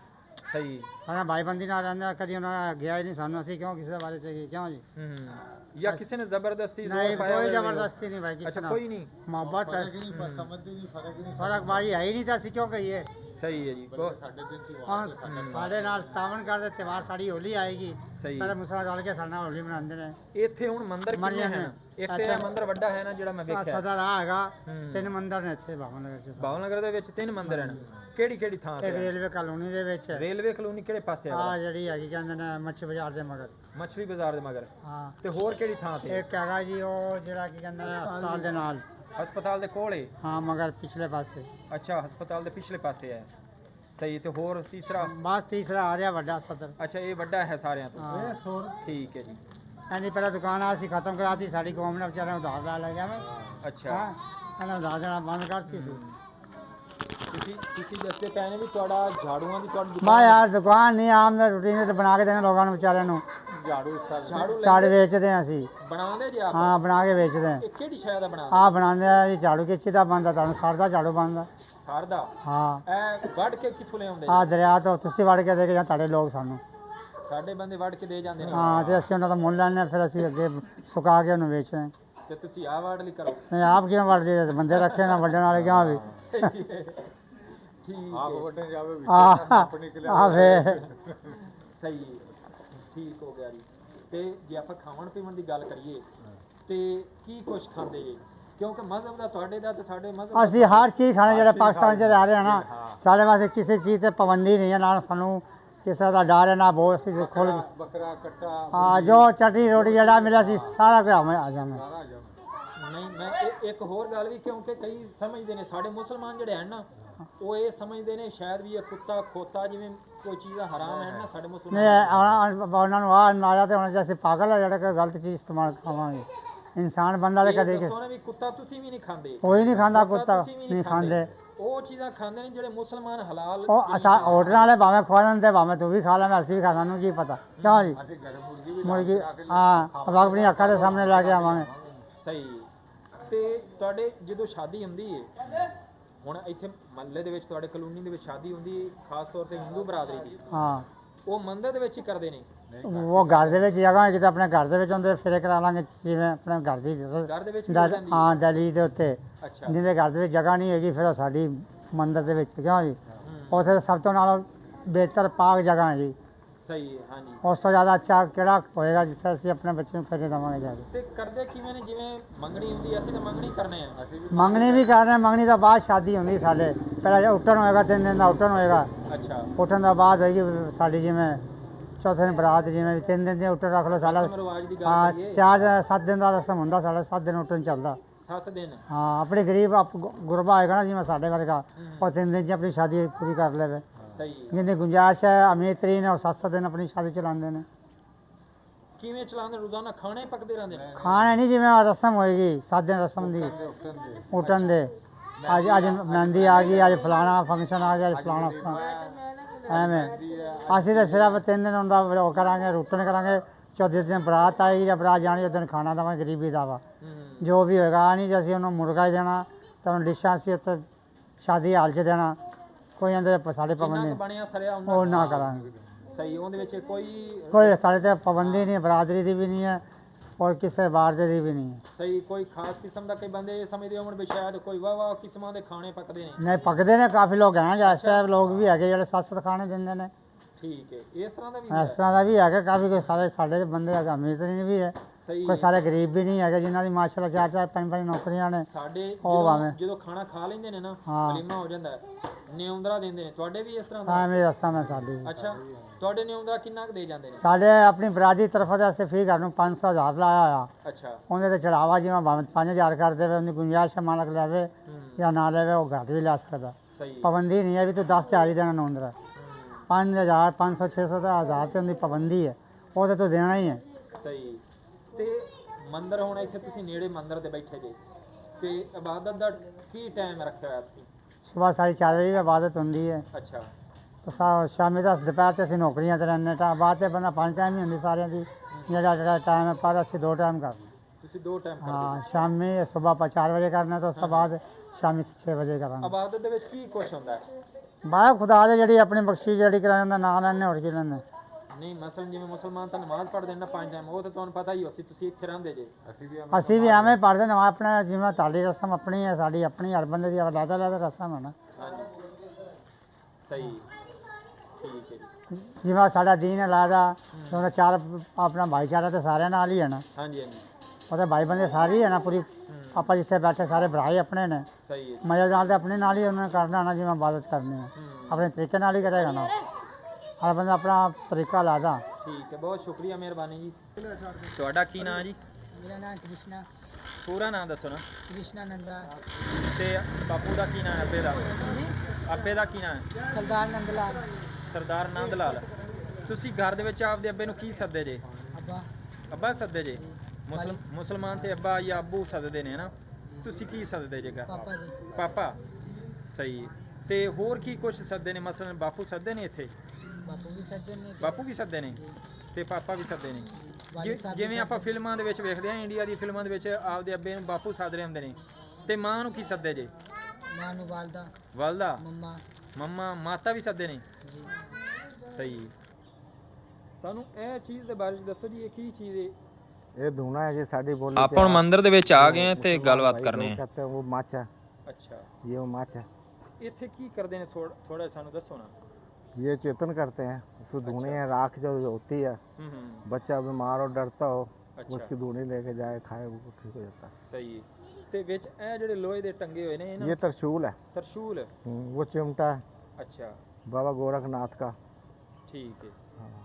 ਸਹੀ ਸਾਡਾ ਭਾਈ ਬੰਦੀ ਨਾਲ ਰਹਿੰਦਾ ਕਦੀ ਉਹਨਾਂ ਨੇ ਗਿਆ ਹੀ ਨਹੀਂ ਸਾਨੂੰ ਅਸੀਂ ਕਿਉਂ ਕਿਸੇ ਦੇ ਬਾਰੇ ਚ ਕੀ- ਕਿਉਂ ਜੀ ਹੂੰ ਜਾਂ ਕਿਸੇ ਨੇ ਜ਼ਬਰਦਸਤੀ ਜ਼ੋਰ ਨਹੀਂ ਪਾਇਆ ਕੋਈ ਹੋਵੇ? ਜ਼ਬਰਦਸਤੀ ਨਹੀਂ ਭਾਈ ਕਿਸੇ ਅੱਛਾ ਨਾਲ ਕੋਈ ਨਹੀਂ ਮੁਹੱਬਤ ਹੈ ਨਹੀਂ ਪਰ ਸਮਝਦੇ ਨਹੀਂ ਫ਼ਰਕ ਨਹੀਂ ਫ਼ਰਕ ਭਾਈ ਹੈ ਹੀ ਨਹੀਂ ਤਾਂ ਅਸੀਂ ਕਿਉਂ ਕਹੀਏ ਸਹੀ ਹੈ ਜੀ ਕੋ- ਸਾਡੇ ਦਿਨ ਦੀ ਹਾਂ ਸਾਡੇ ਨਾਲ ਤਾਵਨ ਕਰਦੇ ਤਿਵਾਰ ਸਾਡੀ ਹੋਲੀ ਆਏਗੀ। ਸਹੀ ਸਾਰੇ ਮੁਸਲਮਾਨ ਰਲ ਕੇ ਸਾਡੇ ਨਾਲ ਹੋਲੀ ਮਨਾਉਂਦੇ ਨੇ। ਇੱਥੇ ਹੁਣ ਮੰਦਿਰ ਕਿੰਨੇ ਹਨ? ਅੱਛਾ। ਤੇ ਇਹ ਮੰਦਿਰ ਵੱਡਾ ਹੈ ਨਾ ਜਿਹੜਾ ਮੈਂ ਆਹ ਵੇਖਿਆ। ਸਦਾ ਰਾਹ ਹੈਗਾ। ਹੂੰ। ਤਿੰਨ ਮੰਦਰ ਨੇ ਇੱਥੇ ਬਾਬਾ ਨਗਰ ਚ ਭਾਵਨਗਰ ਦੇ ਵਿੱਚ ਤਿੰਨ ਮੰਦਿਰ ਹਨ। ਕਿਹੜੀ ਕਿਹੜੀ ਥਾਂ ਇੱਕ ਤੇ? ਰੇਲਵੇ ਕਲੋਨੀ ਦੇ ਵਿੱਚ। ਰੇਲਵੇ ਕਲੋਨੀ ਕਿਹੜੇ ਪਾਸੇ ਆ? ਜਿਹੜੀ ਹੈਗੀ ਕਹਿੰਦੇ ਨੇ ਮੱਛੀ ਬਾਜ਼ਾਰ ਦੇ ਮਗਰ। ਮੱਛਲੀ ਬਾਜ਼ਾਰ ਦੇ ਮਗਰ। ਹਾਂ। ਤੇ ਹੋਰ ਕਿਹੜੀ ਥਾਂ ਤੇ? ਇੱਕ ਹੈਗਾ ਜੀ ਉਹ ਜਿਹੜਾ ਕੀ ਕਹਿੰਦੇ ਨੇ ਹਸਪਤਾਲ ਦੇ ਨਾਲ। ਹਸਪਤਾਲ ਦੇ ਕੋਲੇ ਹਾਂ ਮਗਰ ਪਿਛਲੇ ਪਾਸੇ। ਅੱਛਾ ਹਸਪਤਾਲ ਦੇ ਪਿਛਲੇ ਪਾਸੇ ਹੈ। ਸਹੀ ਤੇ ਹੋਰ ਤੀਸਰਾ? ਬਸ ਤੀਸਰਾ ਆ ਰਿਹਾ ਵੱਡਾ ਸਦਰ। ਅੱਛਾ ਇਹ ਵੱਡਾ ਹੈ ਸਾਰਿਆਂ ਤੋਂ? ਹਾਂ। ਠੀਕ ਹੈ ਜੀ। ਇਹਦੀ ਪਹਿਲਾਂ ਦੁਕਾਨ ਆ ਸੀ ਖਤਮ ਕਰਾਤੀ ਸਾਡੀ ਕੌਮ ਨੇ ਵਿਚਾਰਿਆਂ ਨੂੰ ਉਧਾਰ ਲਾ ਲਿਆ ਜਾਵੇ ਅੱਛਾ। ਹਾਂ ਇਹਨਾਂ ਉਧਾਰ ਦੇਣਾ ਬੰਦ ਕਰਤੀ ਸੀ। ਤੁਸੀਂ ਤੁਸੀਂ ਦੱਸਦੇ ਪਏ ਨੇ ਵੀ ਤੁਹਾਡਾ ਝਾੜੂਆਂ ਦੀ ਤੁਹਾਡੀ ਮੈਂ ਯਾਰ ਦੁਕਾਨ ਨਹੀਂ ਆਮ ਦਾ ਰੂਟੀਨ ਬਣਾ ਕੇ ਦੇਣਾ ਲੋਕਾਂ ਨੂੰ ਵਿਚਾਰਿਆਂ ਨੂੰ। ਝਾੜੂ ਝਾੜੂ ਲੈ ਝਾੜ ਵੇਚਦੇ ਹਾਂ ਅਸੀਂ। ਬਣਾਉਂਦੇ ਜੀ ਆਪ? ਹਾਂ ਬਣਾ ਕੇ ਵੇਚਦੇ ਹਾਂ। ਇਹ ਕਿਹੜੀ ਸ਼ੈ ਦਾ ਬਣਾ ਆ ਬਣਾਉਂਦੇ ਆ ਜੀ ਝਾੜੂ ਕਿੱਚੀ ਦਾ ਬਣਦਾ? ਤੁਹਾਨੂੰ ਸਰਦਾ ਝਾੜੂ ਬਣਦਾ। ਸਰਦਾ ਹਾਂ। ਇਹ ਵੱਢ ਕੇ ਕਿੱਥੋਂ ਲਿਆਉਂਦੇ ਜੀ? ਆ ਦਰਿਆ ਤੋਂ ਤੁਸੀਂ ਵੜ ਕੇ ਦੇ ਕੇ ਜਾਂ ਤੁਹਾਡੇ ਲੋਕ ਸਾਨੂੰ। ਸਾਡੇ ਬੰਦੇ ਵੱਢ ਕੇ ਦੇ ਜਾਂਦੇ ਨੇ। ਹਾਂ ਤੇ ਅਸੀਂ ਉਹਨਾਂ ਦਾ ਮੁੱਲ ਲੈਂਦੇ ਹਾਂ ਫਿਰ ਅਸੀਂ ਅੱਗੇ ਸੁਕਾ ਕੇ ਉਹਨੂੰ ਵੇਚਦੇ ਤੇ ਤੁਸੀਂ ਆ ਵੱਢ ਲਈ ਕਰੋ। ਨਹੀਂ ਆਪ ਕਿਉਂ ਵੜਦੇ ਜੇ ਬੰਦੇ ਰੱਖੇ ਨਾ ਵੱਢਣ ਵਾਲੇ ਕਿਉਂ ਵੀ? ਠੀਕ ਆਪ ਵੱਡੇ ਜਾਵੇ ਵਿੱਚ ਆਪਣੀ ਕਿ ਆ ਵੇ। ਸਹੀ ਠੀਕ ਹੋ ਗਿਆ ਜੀ। ਤੇ ਜੇ ਆਪਾਂ ਖਾਣ ਪੀਣ ਦੀ ਗੱਲ ਕਰੀਏ ਤੇ ਕੀ ਕੁਛ ਖਾਂਦੇ ਜੀ? ਕਿਉਂਕਿ ਮਜ਼ਹਬ ਦਾ ਤੁਹਾਡੇ ਦਾ ਤੇ ਸਾਡੇ ਮਜ਼ਹਬ ਅਸੀਂ ਹਰ ਚੀਜ਼ ਖਾਣੇ ਜਿਹੜੇ ਪਾਕਿਸਤਾਨ ਚ ਰਹਿ ਰਹੇ ਹਾਂ ਨਾ ਸਾਡੇ ਵਾਸਤੇ ਕਿਸੇ ਚੀਜ਼ ਤੇ ਪਾਬੰਦੀ ਨਹੀਂ ਹੈ ਨਾ ਸਾਨੂੰ ਕਿਸੇ ਦਾ ਡਰ ਹੈ ਨਾ ਬਹੁਤ ਅਸੀਂ ਖੋਲ ਬੱਕਰਾ ਕੱਟਾ ਆ ਜੋ ਚਟਨੀ ਰੋਟੀ ਜਿਹੜਾ ਮਿਲਿਆ ਸੀ ਸਾਰਾ ਕੁਝ ਹਮੇ ਆ ਜਾਣਾ ਨਹੀਂ ਮੈਂ ਇੱਕ ਹੋਰ ਗੱਲ ਵੀ ਕਿਉਂਕਿ ਕਈ ਸਮਝਦੇ ਨੇ ਸਾਡੇ ਮੁਸਲਮਾਨ ਜਿਹੜੇ ਹਨ ਨਾ ਉਹ ਇਹ ਸਮਝਦੇ ਨੇ ਸ਼ਾਇਦ ਵੀ ਇਹ ਕੁੱਤਾ ਖੋਤਾ ਜਿਵੇਂ ਕੋਈ ਚੀਜ਼ ਦਾ ਹਰਾਮ ਹੈ ਨਾ ਸਾਡੇ ਨਹੀਂ ਮੁਸਲਮਾਨ ਇਹ ਆਉਣਾ- ਉਹਨਾਂ ਨੂੰ ਆ ਅੰਦਾਜ਼ਾ ਤੇ ਹੋਣਾ ਚਾਹੀਦਾ ਅਸੀਂ ਪਾਗਲ ਆ ਜਿਹੜਾ ਕਿ ਗਲਤ ਚੀਜ਼ ਇਸਤੇਮਾਲ ਖਾਵਾਂਗੇ ਇਨਸਾਨ ਬੰਦਾ ਤੇ ਕਦੇ ਦੱਸੋ ਨਾ ਵੀ ਕੁੱਤਾ ਤੁਸੀਂ ਵੀ ਨਹੀਂ ਖਾਂਦੇ। ਕੋਈ ਨਹੀਂ ਖਾਂਦਾ ਕੁੱਤਾ ਤੁਸੀਂ ਵੀ ਨਹੀਂ ਖਾਂਦੇ। ਉਹ ਚੀਜ਼ਾਂ ਖਾਂਦੇ ਨੇ ਜਿਹੜੇ ਮੁਸਲਮਾਨ ਹਲਾਲ ਉਹ ਅਸਾ ਹੋਟਲਾਂ ਵਾਲੇ ਭਾਵੇਂ ਖਵਾ ਦਿੰਦੇ ਭਾਵੇਂ ਤੂੰ ਵੀ ਖਾ ਲੈ ਅਸੀਂ ਵੀ ਖਾ ਸਾਨੂੰ ਕੀ ਪਤਾ? ਕਿਉਂ ਜੀ? ਮੁਰਗੀ ਹਾਂ ਆਪਣੀ ਅੱਖਾਂ ਦੇ ਸਾਹਮਣੇ ਲਾ ਕੇ ਆਵਾਂਗੇ। ਸਹੀ। ਤੇ ਤੁਹਾਡੇ ਜਦੋਂ ਸ਼ਾਦੀ ਹੁੰਦੀ ਹੈ ਹੁਣ ਇੱਥੇ ਮਹੱਲੇ ਦੇ ਵਿੱਚ ਤੁਹਾਡੇ ਕਲੋਨੀ ਦੇ ਵਿੱਚ ਸ਼ਾਦੀ ਹੁੰਦੀ ਹੈ ਖਾਸ ਤੌਰ ਤੇ ਹਿੰਦੂ ਬਰਾਦਰੀ ਦੀ। ਹਾਂ। ਉਹ ਮੰਦਰ ਦੇ ਵਿੱਚ ਹੀ ਕਰਦੇ ਨੇ? ਉਹ ਘਰ ਦੇ ਵਿੱਚ ਜਗ੍ਹਾ ਕਿਤੇ ਆਪਣੇ ਘਰ ਦੇ ਵਿੱਚ ਹੁੰਦੇ ਫਿਰ ਕਰਾ ਲਾਂਗੇ ਜਿਵੇਂ ਆਪਣੇ ਘਰ ਦੀ ਘਰ ਦੇ ਵਿੱਚ ਹਾਂ? ਦਲੀ ਦੇ ਉੱਤੇ। ਅੱਛਾ। ਜਿਹਦੇ ਘਰ ਦੇ ਵਿੱਚ ਜਗ੍ਹਾ ਨਹੀਂ ਹੈਗੀ ਫਿਰ ਸਾਡੀ ਮੰਦਰ ਦੇ ਵਿੱਚ ਕਿਉਂ ਜੀ? ਉੱਥੇ ਸਭ ਤੋਂ ਨਾਲੋਂ ਬਿਹਤਰ ਪਾਕ ਜਗ੍ਹਾ ਹੈ ਜੀ। ਸਹੀ ਹੈ ਹਾਂਜੀ। ਉਸ ਤੋਂ ਜ਼ਿਆਦਾ ਅੱਛਾ ਕਿਹੜਾ ਹੋਏਗਾ ਜਿੱਥੇ ਅਸੀਂ ਆਪਣੇ ਬੱਚੇ ਨੂੰ ਫੇਰੇ ਦੇਵਾਂਗੇ ਜਾ ਕੇ। ਤੇ ਕਰਦੇ ਕਿਵੇਂ ਨੇ? ਜਿਵੇਂ ਮੰਗਣੀ ਹੁੰਦੀ ਹੈ, ਅਸੀਂ ਤਾਂ ਮੰਗਣੀ ਕਰਨੇ ਆ। ਅਸੀਂ ਵੀ ਮੰਗਣੀ ਵੀ ਕਰਦੇ ਹਾਂ, ਮੰਗਣੀ ਤੋਂ ਬਾਅਦ ਸ਼ਾਦੀ ਹੁੰਦੀ ਸਾਡੇ। ਪਹਿਲਾਂ ਜੇ ਉੱਠਣ ਹੋਏਗਾ ਤਿੰਨ ਦਿਨ ਦਾ ਉੱਠਣ ਹੋਏਗਾ। ਅੱਛਾ। ਉੱਠਣ ਤੋਂ ਬਾਅਦ ਹੋਏਗੀ ਸਾਡੀ ਜਿਵੇਂ ਚੌਥੇ ਦਿਨ ਬਰਾਤ ਜਿਵੇਂ ਵੀ ਤਿੰਨ ਦਿਨ ਦੀ ਉੱਠਣ ਰੱਖ ਲਓ ਸਾਡਾ। ਰਸਮ ਰਿਵਾਜ ਦੀ ਗੱਲ ਹਾਂ ਕਰੀਏ। ਚਾਰ ਜਾਂ ਸੱਤ ਦਿਨ ਦਾ ਰਸਮ ਹੁੰਦਾ ਸਾਡਾ ਸੱਤ ਦਿਨ ਉੱਠਣ ਚੱਲਦਾ। 7 ਦਿਨ। ਹਾਂ ਆਪਣੇ ਗਰੀਬ ਆਪ- ਗੁਰਬਾ ਹੋਏਗਾ ਨਾ ਜਿਵੇਂ ਸਾਡੇ ਵਰਗਾ ਉਹ ਤਿੰਨ ਦਿਨ 'ਚ ਆਪਣੀ ਸ਼ਾਦੀ ਪੂਰੀ ਕਰ ਲਵੇ। ਸਹੀ ਹੈ। ਜਿੰਨੀ ਗੁੰਜਾਇਸ਼ ਹੈ ਅਮੀਰ ਤਰੀਨ ਸੱਤ ਸੱਤ ਦਿਨ ਆਪਣੀ ਸ਼ਾਦੀ ਚਲਾਉਂਦੇ ਨੇ। ਕਿਵੇਂ ਚਲਾਉਂਦੇ? ਰੋਜ਼ਾਨਾ ਖਾਣੇ ਪੱਕਦੇ ਰਹਿੰਦੇ ਨੇ? ਖਾਣੇ ਨਹੀਂ ਜਿਵੇਂ ਆਹ ਰਸਮ ਹੋਏਗੀ ਸੱਤ ਦਿਨ ਰਸਮ ਦੀ। ਉੱਠਣ ਦੇ ਅੱਜ ਅੱਜ ਮਹਿੰਦੀ ਆ ਗਈ ਅੱਜ ਫਲਾਣਾ ਫੰਕਸ਼ਨ ਆ ਗਿਆ ਅੱਜ ਫਲਾਣਾ ਫਲਾਣਾ। ਐਵੇਂ। ਅਸੀਂ ਤਾਂ ਸਿਰਫ ਤਿੰਨ ਦਿਨ ਹੁੰਦਾ ਉਹ ਕਰਾਂਗੇ ਰੁੱਟਣ ਕਰਾਂਗੇ। ਚੌਥੇ ਦਿਨ ਬਰਾਤ ਆਏਗੀ ਜਾਂ ਬਰਾਤ ਜਾਣੀ ਉਸ ਦਿਨ ਖਾਣਾ ਦੇਵਾਂਗੇ ਗਰੀਬੀ ਦਾ ਵਾ। ਹੂੰ। ਜੋ ਵੀ ਹੋਏਗਾ ਨਹੀਂ ਜੇ ਅਸੀਂ ਉਹਨੂੰ ਮੁਰਗਾ ਹੀ ਦੇਣਾ ਤਾਂ ਉਹਨੂੰ ਡਿਸ਼ਾਂ ਅਸੀਂ ਉੱਥੇ ਸ਼ਾਦੀ ਹਾਲ 'ਚ ਦੇਣਾ। ਕੋਈ ਅੰਦਰ ਸਾਡੇ ਜਿੰਨਾ ਪਾਬੰਦੀ ਕੁ ਬਣਿਆ ਸਰਿਆ ਉਹ ਨਾ ਕਰਾਂਗੇ ਸਹੀ ਉਹਦੇ ਵਿੱਚ ਕੋਈ ਕੋਈ ਸਾਡੇ ਤੇ ਪਾਬੰਦੀ ਨਹੀਂ ਬਰਾਦਰੀ ਦੀ ਵੀ ਨਹੀਂ ਹੈ ਔਰ ਕਿਸੇ ਬਾਹਰ ਦੇ ਵੀ ਨਹੀਂ ਹੈ। ਸਹੀ ਕੋਈ ਖਾਸ ਕਿਸਮ ਦਾ ਕਈ ਬੰਦੇ ਇਹ ਸਮਝਦੇ ਹੋਣ ਵੀ ਸ਼ਾਇਦ ਕੋਈ ਵਾਹ ਵਾਹ ਕਿਸਮਾਂ ਦੇ ਖਾਣੇ ਪੱਕਦੇ ਨੇ ਨਹੀਂ ਪੱਕਦੇ ਨੇ ਕਾਫੀ ਲੋਕ ਹੈ ਜੈਸੇ ਲੋਕ ਵੀ ਹੈਗੇ ਜਿਹੜੇ ਸੱਤ ਸੱਤ ਖਾਣੇ ਦਿੰਦੇ ਨੇ। ਠੀਕ ਹੈ ਇਸ ਤਰ੍ਹਾਂ ਦਾ ਵੀ ਇਸ ਤਰ੍ਹਾਂ ਦਾ ਵੀ ਹੈਗਾ ਕਾਫੀ ਕੋਈ ਸਾਰੇ ਸਾਡੇ ਬੰਦੇ ਹੈਗੇ ਅਮੀਰ ਤਰੀਨ ਵੀ ਹੈ। ਸਹੀ। ਕੋਈ ਸਾਰੇ ਗਰੀਬ ਵੀ ਨਹੀਂ ਹੈਗੇ ਜਿਨ੍ਹਾਂ ਦੀ ਮਾਸ਼ਾਅੱਲਾ ਚਾਰ ਚਾਰ ਪੰਜ ਪੰਜ ਨੌਕਰੀਆਂ ਨੇ। ਸਾਡੇ ਉਹ ਜਦੋਂ- ਭਾਵੇਂ। ਜਦੋਂ ਖਾਣਾ ਖਾ ਲੈਂਦੇ ਨੇ ਨਾ ਹਾਂ। ਵਲੀਮਾ ਹੋ ਜਾਂਦਾ। ਹੈ ਨਿਉਂਦਰਾ ਦਿੰਦੇ ਨੇ। ਤੁਹਾਡੇ ਵੀ ਇਸ ਤਰ੍ਹਾਂ ਦਾ? ਹਾਂ ਮੇਰੀ ਰਸਮ ਹੈ ਸਾਡੀ ਵੀ। ਅੱਛਾ ਤੁਹਾਡੇ ਨਿਉਂਦਰਾ ਕਿੰਨਾ ਕੁ ਦੇ ਜਾਂਦੇ ਨੇ? ਸਾਡੇ ਆਪਣੀ ਬਰਾਦਰੀ ਤਰਫੋਂ ਤੇ ਅਸੀਂ ਫੀ ਘਰ ਨੂੰ 500 ਹਜ਼ਾਰ ਲਾਇਆ ਹੋਇਆ। ਅੱਛਾ। ਉਹਦੇ ਤੇ ਚੜਾਵਾ ਜਿਵੇਂ ਭਾਵੇਂ 5000 ਕਰ ਦੇਵੇ ਉਹਦੀ ਗੁੰਜਾਇਸ਼ ਹੈ ਮਾਲਕ ਲੈਵੇ ਹੂੰ। ਜਾਂ ਨਾ ਲੈਵੇ ਉਹ ਘੱਟ ਵੀ ਲੈ ਸਕਦਾ। ਸਹੀ ਪਾਬੰਦੀ ਨਹੀਂ ਹੈ ਵੀ ਤੂੰ 10 ਦਿਹਾੜੀ ਹੀ। ਦੇਣਾ ਨੌਂਦਰਾ ਹੂੰ, 5000 500 600 ਦਾ ਹਜ਼ਾਰ ਤੇ ਉਹਦੀ ਪਾਬੰਦੀ ਹੈ। ਉਹ ਤੇ ਤੂੰ ਦੇਣਾ ਹੀ ਹੈ। ਸਹੀ ਤੇ ਮੰਦਰ ਹੁਣ ਇੱਥੇ ਤੁਸੀਂ ਨੇੜੇ ਮੰਦਰ ਤੇ ਬੈਠੇ ਜੇ। ਤੇ ਇਬਾਦਤ ਦਾ ਕੀ ਟਾਈਮ ਰੱਖਿਆ ਹੋਇਆ ਤੁਸੀਂ? ਸਵੇਰ ਸਾਢੇ ਚਾਰ ਵਜੇ ਇਬਾਦਤ ਹੁੰਦੀ ਹੈ। ਅੱਛਾ। ਤੇ ਸ਼ਾਮੀ ਦਾ ਦੁਪਹਿਰ ਤੇ ਅਸੀਂ ਨੌਕਰੀਆਂ ਤੇ ਰਹਿੰਦੇ ਤਾਂ ਬਾਅਦ ਤੇ ਬੰਦਾ ਪੰਜ ਟਾਈਮ ਹੀ ਹੁੰਦੀ ਸਾਰਿਆਂ ਦੀ। ਜਿਹੜਾ ਜਿਹੜਾ ਟਾਈਮ ਹੈ ਪਰ ਅਸੀਂ ਦੋ ਟਾਈਮ ਕਰਨਾ ਤੁਸੀਂ ਦੋ ਟਾਈਮ ਕਰਦੇ ਹਾਂ ਸ਼ਾਮੀ ਸਵੇਰ ਆਪਾਂ 4 ਵਜੇ ਕਰਨਾ ਤੇ ਉਸ ਤੋਂ ਬਾਅਦ ਸ਼ਾਮੀ 6 ਵਜੇ ਕਰਾਂਗੇ। ਇਬਾਦਤ ਦੇ ਵਿੱਚ ਕੀ ਕੁਛ ਹੁੰਦਾ ਹੈ? ਬਾਹਰ ਖੁਦਾ ਦੇ ਜਿਹੜੀ ਆਪਣੀ ਬਖਸ਼ੀ ਜਿਹੜੀ ਕਰਾਂ ਦਾ ਨਾਂ ਲੈਣੇ ਹੋਰ ਕੀ ਲੈਣੇ ਨਹੀਂ ਮਸਲਨ ਜਿਵੇਂ ਮੁਸਲਮਾਨ ਤਾਂ ਨਮਾਜ਼ ਪੜ੍ਹਦੇ ਨੇ ਪੰਜ ਟਾਈਮ ਉਹ ਤਾਂ ਤੁਹਾਨੂੰ ਪਤਾ ਹੀ ਹੋ ਸੀ ਤੁਸੀਂ ਇੱਥੇ ਰਹਿੰਦੇ ਜੇ। ਅਸੀਂ ਵੀ ਅਸੀਂ ਵੀ ਐਵੇਂ ਪੜ੍ਹਦੇ। ਨੇ ਆਪਣੇ ਜਿਵੇਂ ਤੁਹਾਡੀ ਰਸਮ ਆਪਣੀ ਹੈ ਸਾਡੀ ਆਪਣੀ ਹਰ ਬੰਦੇ ਦੀ ਅਲੱਗ ਅਲੱਗ ਰਸਮ ਹੈ ਨਾ। ਹਾਂਜੀ। ਸਹੀ। ਠੀਕ ਹੈ ਜੀ। ਜਿਵੇਂ ਸਾਡਾ ਦੀਨ ਅਲਾਦਾ ਉਹਦਾ ਚਾਰ ਆਪਣਾ ਭਾਈਚਾਰਾ ਤੇ ਸਾਰਿਆਂ ਨਾਲ ਹੀ ਹੈ ਨਾ। ਹਾਂਜੀ ਹਾਂਜੀ। ਉਹਦੇ ਭਾਈ ਬੰਦੇ ਸਾਰੇ ਹੀ ਹੈ ਨਾ ਪੂਰੀ ਹੂੰ। ਆਪਾਂ ਜਿੱਥੇ ਬੈਠੇ ਸਾਰੇ ਭਰਾ ਹੀ ਆਪਣੇ ਨੇ। ਸਹੀ ਹੈ ਜੀ। ਮਜ਼ੇ ਨਾਲ ਤੇ ਆਪਣੇ ਨਾਲ ਹੀ ਉਹਨਾਂ ਨੇ ਕਰਨਾ ਨਾ ਜਿਵੇਂ ਇਬਾਦਤ ਕਰਨੀ ਹੈ। ਹੂੰ। ਆਪਣੇ ਤਰੀਕੇ ਨਾਲ ਹੀ ਕਰੇਗਾ ਨਾ ਹਰ ਬੰਦਾ ਆਪਣਾ ਤਰੀਕਾ ਲਾਦਾ ਠੀਕ ਹੈ ਬਹੁਤ ਸ਼ੁਕਰੀਆ ਮਿਹਰਬਾਨੀ ਜੀ। ਤੁਹਾਡਾ ਕੀ ਨਾਮ ਜੀ? ਮੇਰਾ ਨਾਮ ਕ੍ਰਿਸ਼ਨਾ। ਪੂਰਾ ਨਾਮ ਦੱਸੋ ਨਾ। ਕ੍ਰਿਸ਼ਨਾ ਨੰਦਾ। ਤੇ ਬਾਪੂ ਦਾ ਕੀ ਨਾਮ ਹੈ ਅੱਬੇ ਦਾ? ਅੱਬੇ ਦਾ ਕੀ ਨਾਮ ਹੈ? ਸਰਦਾਰ ਨੰਦ ਲਾਲ ਸਰਦਾਰ ਨੰਦ ਲਾਲ ਤੁਸੀਂ ਘਰ ਦੇ ਵਿੱਚ ਆਪਦੇ ਅੱਬੇ ਨੂੰ ਕੀ ਸੱਦੇ ਜੇ? ਅੱਬਾ। ਅੱਬਾ ਸੱਦੇ ਜੇ? ਮੁਸਲ ਮੁਸਲਮਾਨ ਤੇ ਅੱਬਾ ਜਾਂ ਅੱਬੂ ਸੱਦਦੇ ਨੇ ਨਾ ਤੁਸੀਂ ਕੀ ਸੱਦਦੇ ਜੇ ਘਰ? ਪਾਪਾ ਜੀ। ਪਾਪਾ। ਸਹੀ ਤੇ ਹੋਰ ਕੀ ਕੁਛ ਸੱਦੇ ਨੇ? ਮਸਲਨ ਬਾਪੂ ਸੱਦੇ ਨੇ ਇੱਥੇ? ਬਾਪੂ ਵੀ ਸੱਜਣ ਨੇ ਬਾਪੂ ਵੀ ਸੱਦੇ ਨੇ ਤੇ ਪਾਪਾ ਵੀ ਸੱਦੇ ਨੇ ਵਾਲਿਦ ਜਿ- ਸਾਹਿਬ ਵੀ ਜਿਵੇਂ ਆਪਾਂ ਫਿਲਮਾਂ ਦੇ ਵਿੱਚ ਵੇਖਦੇ ਆ ਇੰਡੀਆ ਦੀ ਫਿਲਮਾਂ ਦੇ ਵਿੱਚ ਆਪਦੇ ਅੱਬੇ ਨੂੰ ਬਾਪੂ ਸੱਦ ਰਹੇ ਹੁੰਦੇ ਨੇ ਤੇ ਮਾਂ ਨੂੰ ਕੀ ਸੱਦੇ ਜੇ ਮਾਂ ਨੂੰ ਵਾਲਦਾ ਵਲਦਾ ਮੰਮਾ ਮੰਮਾ ਮਾਤਾ ਵੀ ਸੱਦੇ ਨੇ ਜੀ ਸਹੀ ਸਾਨੂੰ ਇਹ ਚੀਜ਼ ਦੇ ਬਾਰੇ ਚ ਦੱਸੋ ਜੀ ਇਹ ਕੀ ਚੀਜ਼ ਹੈ ਇਹ ਧੂਣਾ ਹੈ ਜੀ ਸਾਡੀ बोली ਆਪਾਂ ਹੁਣ ਮੰਦਿਰ ਦੇ ਵਿੱਚ ਆ ਗਏ ਆ ਤੇ ਗੱਲਬਾਤ ਕਰਨੇ ਆ कहते हैं वो माछ है ਅੱਛਾ ये वो माछ है ਇੱਥੇ ਕੀ ਕਰਦੇ ਨੇ ਥੋੜਾ ਸਾਨੂੰ ਦੱਸੋ ਨਾ ये चेतन करते हैं उसको धूनी है राख जो होती है ਹੂੰ ਹੂੰ बच्चा बीमार हो डरता हो ਅੱਛਾ उसकी धूनी लेके जाए खाए वो ठीक हो जाता ਸਹੀ ਹੈ। ਤੇ ਵਿੱਚ ਇਹ ਜਿਹੜੇ ਲੋਹੇ ਦੇ ਟੰਗੇ ਹੋਏ ਨੇ है ਇਹਨਾਂ ये तरशूल है ਤਰਸ਼ੂਲ हम्म, वो चिमटा है ਅੱਛਾ बाबा गोरखनाथ का ਠੀਕ ਹੈ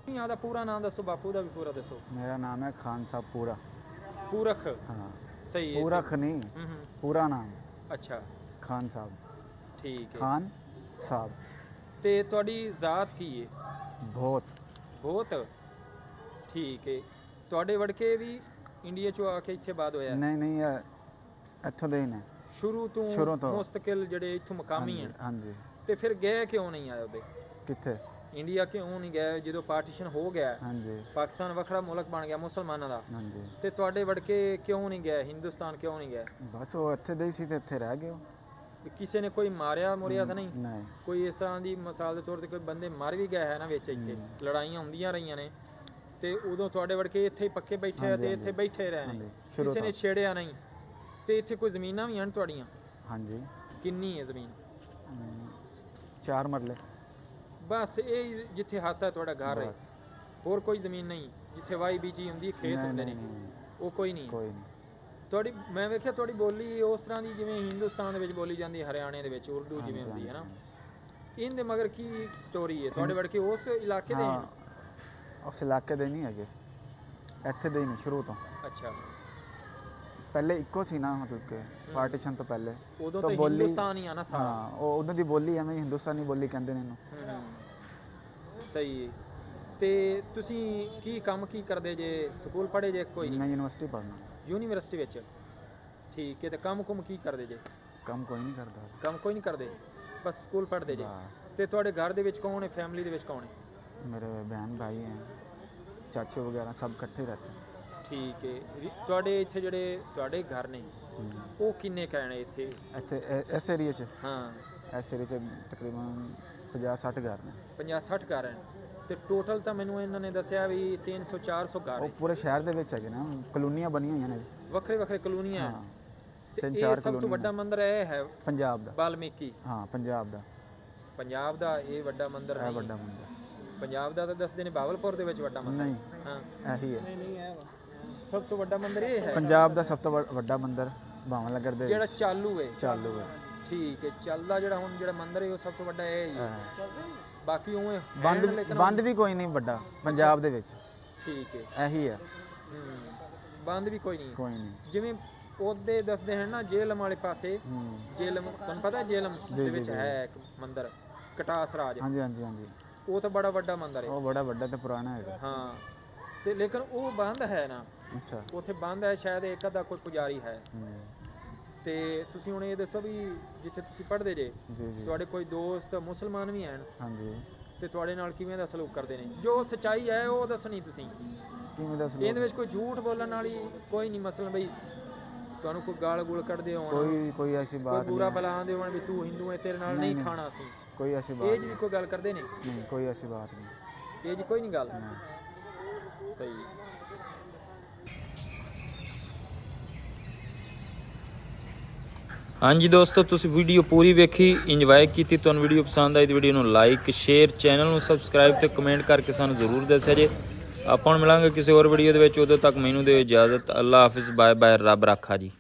यहाँ ਦਾ ਪੂਰਾ ਨਾਮ ਦੱਸੋ ਬਾਪੂ ਦਾ ਵੀ ਪੂਰਾ ਦੱਸੋ मेरा नाम है खान साहब पूरा ਪੂਰਖ हाँ ਸਹੀ ਹੈ पूरख नहीं ਹੂੰ ਹੂੰ पूरा नाम ਅੱਛਾ खान साहब ਠੀਕ ਹੈ खान ਸਾਹਿਬ ਤੇ ਤੁਹਾਡੀ ਜ਼ਾਤ ਕੀ ਹੈ ਬਹੁਤ। ਬਹੁਤ? ਠੀਕ ਹੈ ਤੁਹਾਡੇ ਵੜਕੇ ਵੀ ਇੰਡੀਆ ਚੋਂ ਆ ਕੇ ਇੱਥੇ ਬਾਦ ਹੋਇਆ? ਨਹੀਂ ਨਹੀਂ ਇਹ ਇੱਥੋਂ ਦੇ ਹੀ ਨੇ। ਸ਼ੁਰੂ ਤੋਂ ਸ਼ੁਰੂ ਤੋਂ। ਮੁਸਤਕਿਲ ਜਿਹੜੇ ਇੱਥੋਂ ਮਕਾਮੀ ਹਾਂਜੀ ਹੈ ਹਾਂਜੀ। ਤੇ ਫਿਰ ਗਏ ਕਿਉਂ ਨਹੀਂ ਆਏ ਉਹਦੇ? ਕਿੱਥੇ? ਇੰਡੀਆ ਕਿਉਂ ਨਹੀਂ ਗਏ ਜਦੋਂ ਪਾਰਟੀਸ਼ਨ ਹੋ ਗਿਆ? ਹਾਂਜੀ। ਪਾਕਿਸਤਾਨ ਵੱਖਰਾ ਮੁਲਕ ਬਣ ਗਿਆ ਮੁਸਲਮਾਨਾਂ ਦਾ। ਹਾਂਜੀ। ਤੇ ਤੁਹਾਡੇ ਵੜਕੇ ਕਿਉਂ ਨਹੀਂ ਗਏ? ਹਿੰਦੁਸਤਾਨ ਕਿਉਂ ਨਹੀਂ ਗਏ? ਬਸ ਉਹ ਇੱਥੇ ਦੇ ਹੀ ਸੀ ਤੇ ਇੱਥੇ ਰਹਿ ਗਏ ਉਹ। ਕਿਸੇ ਨੇ ਕੋਈ ਮਾਰਿਆ ਮੁਰਿਆ ਤਾਂ ਨਹੀਂ? ਕੋਈ ਇਸ ਤਰ੍ਹਾਂ ਦੀ ਮਿਸਾਲ ਦੇ ਤੌਰ ਤੇ ਕੋਈ ਬੰਦੇ ਮਰ ਵੀ ਗਏ ਹੈ ਨਾ ਵਿੱਚ ਇੱਥੇ? ਲੜਾਈਆਂ ਹੁੰਦੀਆਂ ਰਹੀਆਂ ਨੇ। ਤੇ ਉਦੋਂ ਤੁਹਾਡੇ ਵੜਕੇ ਇੱਥੇ ਪੱਕੇ ਬੈਠੇ ਆ ਤੇ। ਇੱਥੇ ਬੈਠੇ ਰਹੇ ਨੇ ਕਿਸੇ ਨੇ। ਛੇੜਿਆ ਨਹੀਂ। ਤੇ ਇੱਥੇ ਕੋਈ ਜ਼ਮੀਨਾਂ ਵੀ ਹਨ ਤੁਹਾਡੀਆਂ? ਹਾਂਜੀ। ਕਿੰਨੀ ਹੈ ਜ਼ਮੀਨ? ਚਾਰ ਮਰਲੇ। ਬਸ ਇਹ ਜਿੱਥੇ ਹੱਥ ਹੈ ਤੁਹਾਡਾ ਘਰ ਹੈ। ਹੋਰ ਕੋਈ ਜ਼ਮੀਨ ਨਹੀਂ। ਜਿੱਥੇ ਵਾਈ ਬੀਜੀ ਹੁੰਦੀ ਹੈ, ਖੇਤ ਹੁੰਦੇ ਨੇ। ਉਹ ਕੋਈ ਨਹੀਂ। ਕੋਈ ਨਹੀਂ। ਤੁਹਾਡੀ ਮੈਂ ਵੇਖਿਆ ਤੁਹਾਡੀ ਬੋਲੀ ਉਸ ਤਰ੍ਹਾਂ ਦੀ ਜਿਵੇਂ ਹਿੰਦੁਸਤਾਨ ਦੇ ਵਿੱਚ ਬੋਲੀ ਜਾਂਦੀ ਹੈ ਹਰਿਆਣੇ ਦੇ ਵਿੱਚ ਉਰਦੂ ਜਿਵੇਂ ਹੁੰਦੀ ਹੈ ਨਾ। ਇਹਦੇ ਮਗਰ ਕੀ ਸਟੋਰੀ ਹੈ? ਤੁਹਾਡੇ ਵੜਕੇ ਉਸ ਇਲਾਕੇ ਦੇ ਹਾਂ? ਉਸ ਇਲਾਕੇ ਦੇ ਨਹੀਂ ਹੈਗੇ। ਇੱਥੇ ਦੇ ਹੀ ਨਹੀਂ ਸ਼ੁਰੂ ਤੋਂ। ਅੱਛਾ। ਪਹਿਲੇ ਇੱਕੋ ਸੀ ਨਾ ਮਤਲਬ ਕਿ ਪਾਰਟੀਸ਼ਨ ਤੋਂ ਪਹਿਲੇ। ਉਦੋਂ ਤਾਂ ਬੋਲੀ- ਹਿੰਦੁਸਤਾਨ ਹੀ ਆ ਨਾ ਸਾਰਾ। ਹਾਂ ਉਹ ਉਦੋਂ ਦੀ ਬੋਲੀ ਐਵੇਂ ਹੀ ਹਿੰਦੁਸਤਾਨੀ ਬੋਲੀ ਕਹਿੰਦੇ ਨੇ ਇਹਨੂੰ। ਸਹੀ ਹੈ। ਤੇ ਤੁਸੀਂ ਕੀ ਕੰਮ ਕੀ ਕਰਦੇ ਜੇ? ਸਕੂਲ ਪੜ੍ਹੇ ਜੇ ਕੋਈ? ਨਹੀਂ ਮੈਂ ਯੂਨੀਵਰਸਿਟੀ ਪੜ੍ਹਨਾ। ਯੂਨੀਵਰਸਿਟੀ ਵਿੱਚ ਠੀਕ ਹੈ ਤੇ ਕੰਮ ਕੁਮ ਕੀ ਕਰਦੇ ਜੇ ਕੰਮ ਕੋਈ ਨਹੀਂ ਕਰਦਾ ਕੰਮ ਕੋਈ ਨਹੀਂ ਕਰਦੇ ਬਸ ਸਕੂਲ ਪੜ੍ਹਦੇ ਜੇ ਬਸ ਤੇ ਤੁਹਾਡੇ ਘਰ ਦੇ ਵਿੱਚ ਕੌਣ ਹੈ ਫੈਮਿਲੀ ਦੇ ਵਿੱਚ ਕੌਣ ਹੈ मेरे बहन भाई हैं चाचू वगैरह सब इकट्ठे रहते हैं ਠੀਕ ਹੈ ਵੀ ਤੁਹਾਡੇ ਇੱਥੇ ਜਿਹੜੇ ਤੁਹਾਡੇ ਘਰ ਨੇ ਉਹ ਕਿੰਨੇ ਕਹਿਣੇ ਇੱਥੇ ਇੱਥੇ ਇ- ਇਸ ਏਰੀਏ 'ਚ ਹਾਂ ਇਸ ਏਰੀਏ 'ਚ ਤਕਰੀਬਨ 50 60 ਘਰ ਨੇ 50 60 ਘਰ ਹਨ ਤੇ ਟੋਟਲ ਤਾਂ ਮੈਨੂੰ ਇਹਨਾਂ ਨੇ ਦੱਸਿਆ ਵੀ 300 400 ਘਰ ਉਹ ਪੂਰੇ ਸ਼ਹਿਰ ਦੇ ਵਿੱਚ ਹੈਗੇ ਨਾ ਕਲੋਨੀਆਂ ਬਣੀਆਂ ਹੋਈਆਂ ਨੇ। ਵੱਖਰੇ ਵੱਖਰੇ ਕਲੋਨੀਆਂ। ਹਾਂ ਤੇ ਤਿੰਨ ਇਹ ਚਾਰ ਸਭ ਤੋਂ ਕਲੋਨੀਆਂ। ਵੱਡਾ ਮੰਦਿਰ ਇਹ ਹੈ ਪੰਜਾਬ ਦਾ। ਵਾਲਮੀਕੀ ਹਾਂ ਪੰਜਾਬ ਦਾ। ਪੰਜਾਬ ਦਾ ਇਹ ਵੱਡਾ ਮੰਦਿਰ ਇਹ ਨਹੀਂ। ਵੱਡਾ ਮੰਦਰ। ਪੰਜਾਬ ਦਾ ਤਾਂ ਦੱਸਦੇ ਨੇ ਬਾਵਲਪੁਰ ਦੇ ਵਿੱਚ ਵੱਡਾ ਮੰਦਿਰ। ਨਹੀਂ ਹਾਂ। ਇਹੀ ਹੈ। ਸਭ ਤੋਂ ਵੱਡਾ ਮੰਦਿਰ ਇਹ ਹੈ। ਪੰਜਾਬ ਦਾ ਸਭ ਤੋਂ ਵੱਡ- ਵੱਡਾ ਮੰਦਰ ਭਾਵਨ ਲਗਰ ਦੇ ਜਿਹੜਾ ਵਿੱਚ। ਚਾਲੂ ਹੈ। ਚਾਲੂ ਹੈ। ਠੀਕ ਹੈ ਚੱਲਦਾ ਜਿਹੜਾ ਹੁਣ ਜਿਹੜਾ ਮੰਦਿਰ ਹੈ ਉਹ ਸਭ ਤੋਂ ਵੱਡਾ ਇਹ ਹੀ ਹੈ ਹਾਂ। ਬਾਕੀ ਉਵੇਂ ਬੰਦ ਬੰਦ ਵੀ ਕੋਈ ਨਹੀਂ ਵੱਡਾ ਪੰਜਾਬ ਦੇ ਵਿੱਚ। ਠੀਕ ਹੈ ਇਹੀ ਹੂੰ ਬੰਦ ਵੀ ਕੋਈ ਨਹੀਂ। ਕੋਈ ਨਹੀਂ। ਜਿਵੇਂ ਉਹਦੇ ਦੱਸਦੇ ਹਨ ਨਾ ਜੇਲਮ ਵਾਲੇ ਪਾਸੇ। ਜੇਲਮ ਤੁਹਾਨੂੰ ਪਤਾ ਜੇਲਮ ਦੇ ਵਿੱਚ। ਹੈ ਇੱਕ ਮੰਦਿਰ ਕਟਾਸ ਰਾਜ। ਹਾਂਜੀ ਹਾਂਜੀ ਹਾਂਜੀ। ਉਹ ਤਾਂ ਬੜਾ ਵੱਡਾ ਮੰਦਿਰ ਹੈ ਉਹ ਬੜਾ ਵੱਡਾ ਤੇ ਪੁਰਾਣਾ ਹੈਗਾ। ਹਾਂ। ਤੇ ਲੇਕਿਨ ਉਹ ਬੰਦ ਹੈ ਨਾ। ਅੱਛਾ। ਉੱਥੇ ਬੰਦ ਹੈ ਸ਼ਾਇਦ ਇੱਕ ਅੱਧਾ ਕੋਈ ਪੁਜਾਰੀ ਹੂੰ। ਤੇ ਤੁਸੀਂ ਹੁਣ ਇਹ ਦੱਸੋ ਵੀ ਜਿੱਥੇ ਤੁਸੀਂ ਪੜ੍ਹਦੇ ਜੇ ਜੀ ਜੀ। ਤੁਹਾਡੇ ਕੋਈ ਦੋਸਤ ਮੁਸਲਮਾਨ ਵੀ ਹਨ ਹਾਂਜੀ। ਤੇ ਤੁਹਾਡੇ ਨਾਲ ਕਿਵੇਂ ਦਾ ਸਲੂਕ ਕਰਦੇ ਨੇ? ਜੋ ਸਚਾਈ ਹੈ ਉਹ ਦੱਸਣੀ ਤੁਸੀਂ। ਕਿਵੇਂ ਦਾ ਇਹਦੇ ਵਿੱਚ ਕੋਈ ਝੂਠ ਬੋਲਣ ਵਾਲੀ ਕੋਈ ਨਹੀਂ ਮਸਲਾ ਬਈ ਤੁਹਾਨੂੰ ਕੋਈ ਗਾਲ ਗੂਲ ਕੱਢਦੇ ਹੋਣ। ਕੋਈ ਕੋਈ ਐਸੀ ਬਾਤ ਨਹੀਂ। ਬਲਾ ਆਂਦੇ ਹੋਣ ਵੀ ਤੂੰ ਹਿੰਦੂ ਹੈ ਤੇਰੇ ਨਾਲ ਨਹੀਂ। ਖਾਣਾ ਸੀ ਕੋਈ ਐਸੀ ਇਹ ਬਾਤ ਜੀ ਵੀ ਕੋਈ ਗੱਲ ਕਰਦੇ ਨੇ? ਨਹੀਂ ਕੋਈ ਐਸੀ ਬਾਤ ਨਹੀਂ। ਇਹ ਜੀ ਕੋਈ ਨਹੀਂ ਗੱਲ। ਸਹੀ। ਹਾਂਜੀ ਦੋਸਤੋ, ਤੁਸੀਂ ਵੀਡੀਓ ਪੂਰੀ ਵੇਖੀ ਇੰਜੋਏ ਕੀਤੀ, ਤੁਹਾਨੂੰ ਵੀਡੀਓ ਪਸੰਦ ਆਈ ਤਾਂ ਵੀਡੀਓ ਨੂੰ ਲਾਈਕ ਸ਼ੇਅਰ ਚੈਨਲ ਨੂੰ ਸਬਸਕ੍ਰਾਈਬ ਤੇ ਕਮੈਂਟ ਕਰਕੇ ਸਾਨੂੰ ਜ਼ਰੂਰ ਦੱਸਿਆ ਜੇ। ਆਪਾਂ ਹੁਣ ਮਿਲਾਂਗੇ ਕਿਸੇ ਹੋਰ ਵੀਡੀਓ ਦੇ ਵਿੱਚ, ਉਦੋਂ ਤੱਕ ਮੈਨੂੰ ਦਿਓ ਇਜਾਜ਼ਤ। ਅੱਲਾ ਹਾਫਿਜ਼ ਬਾਏ ਬਾਏ ਰੱਬ ਰਾਖਾ ਜੀ।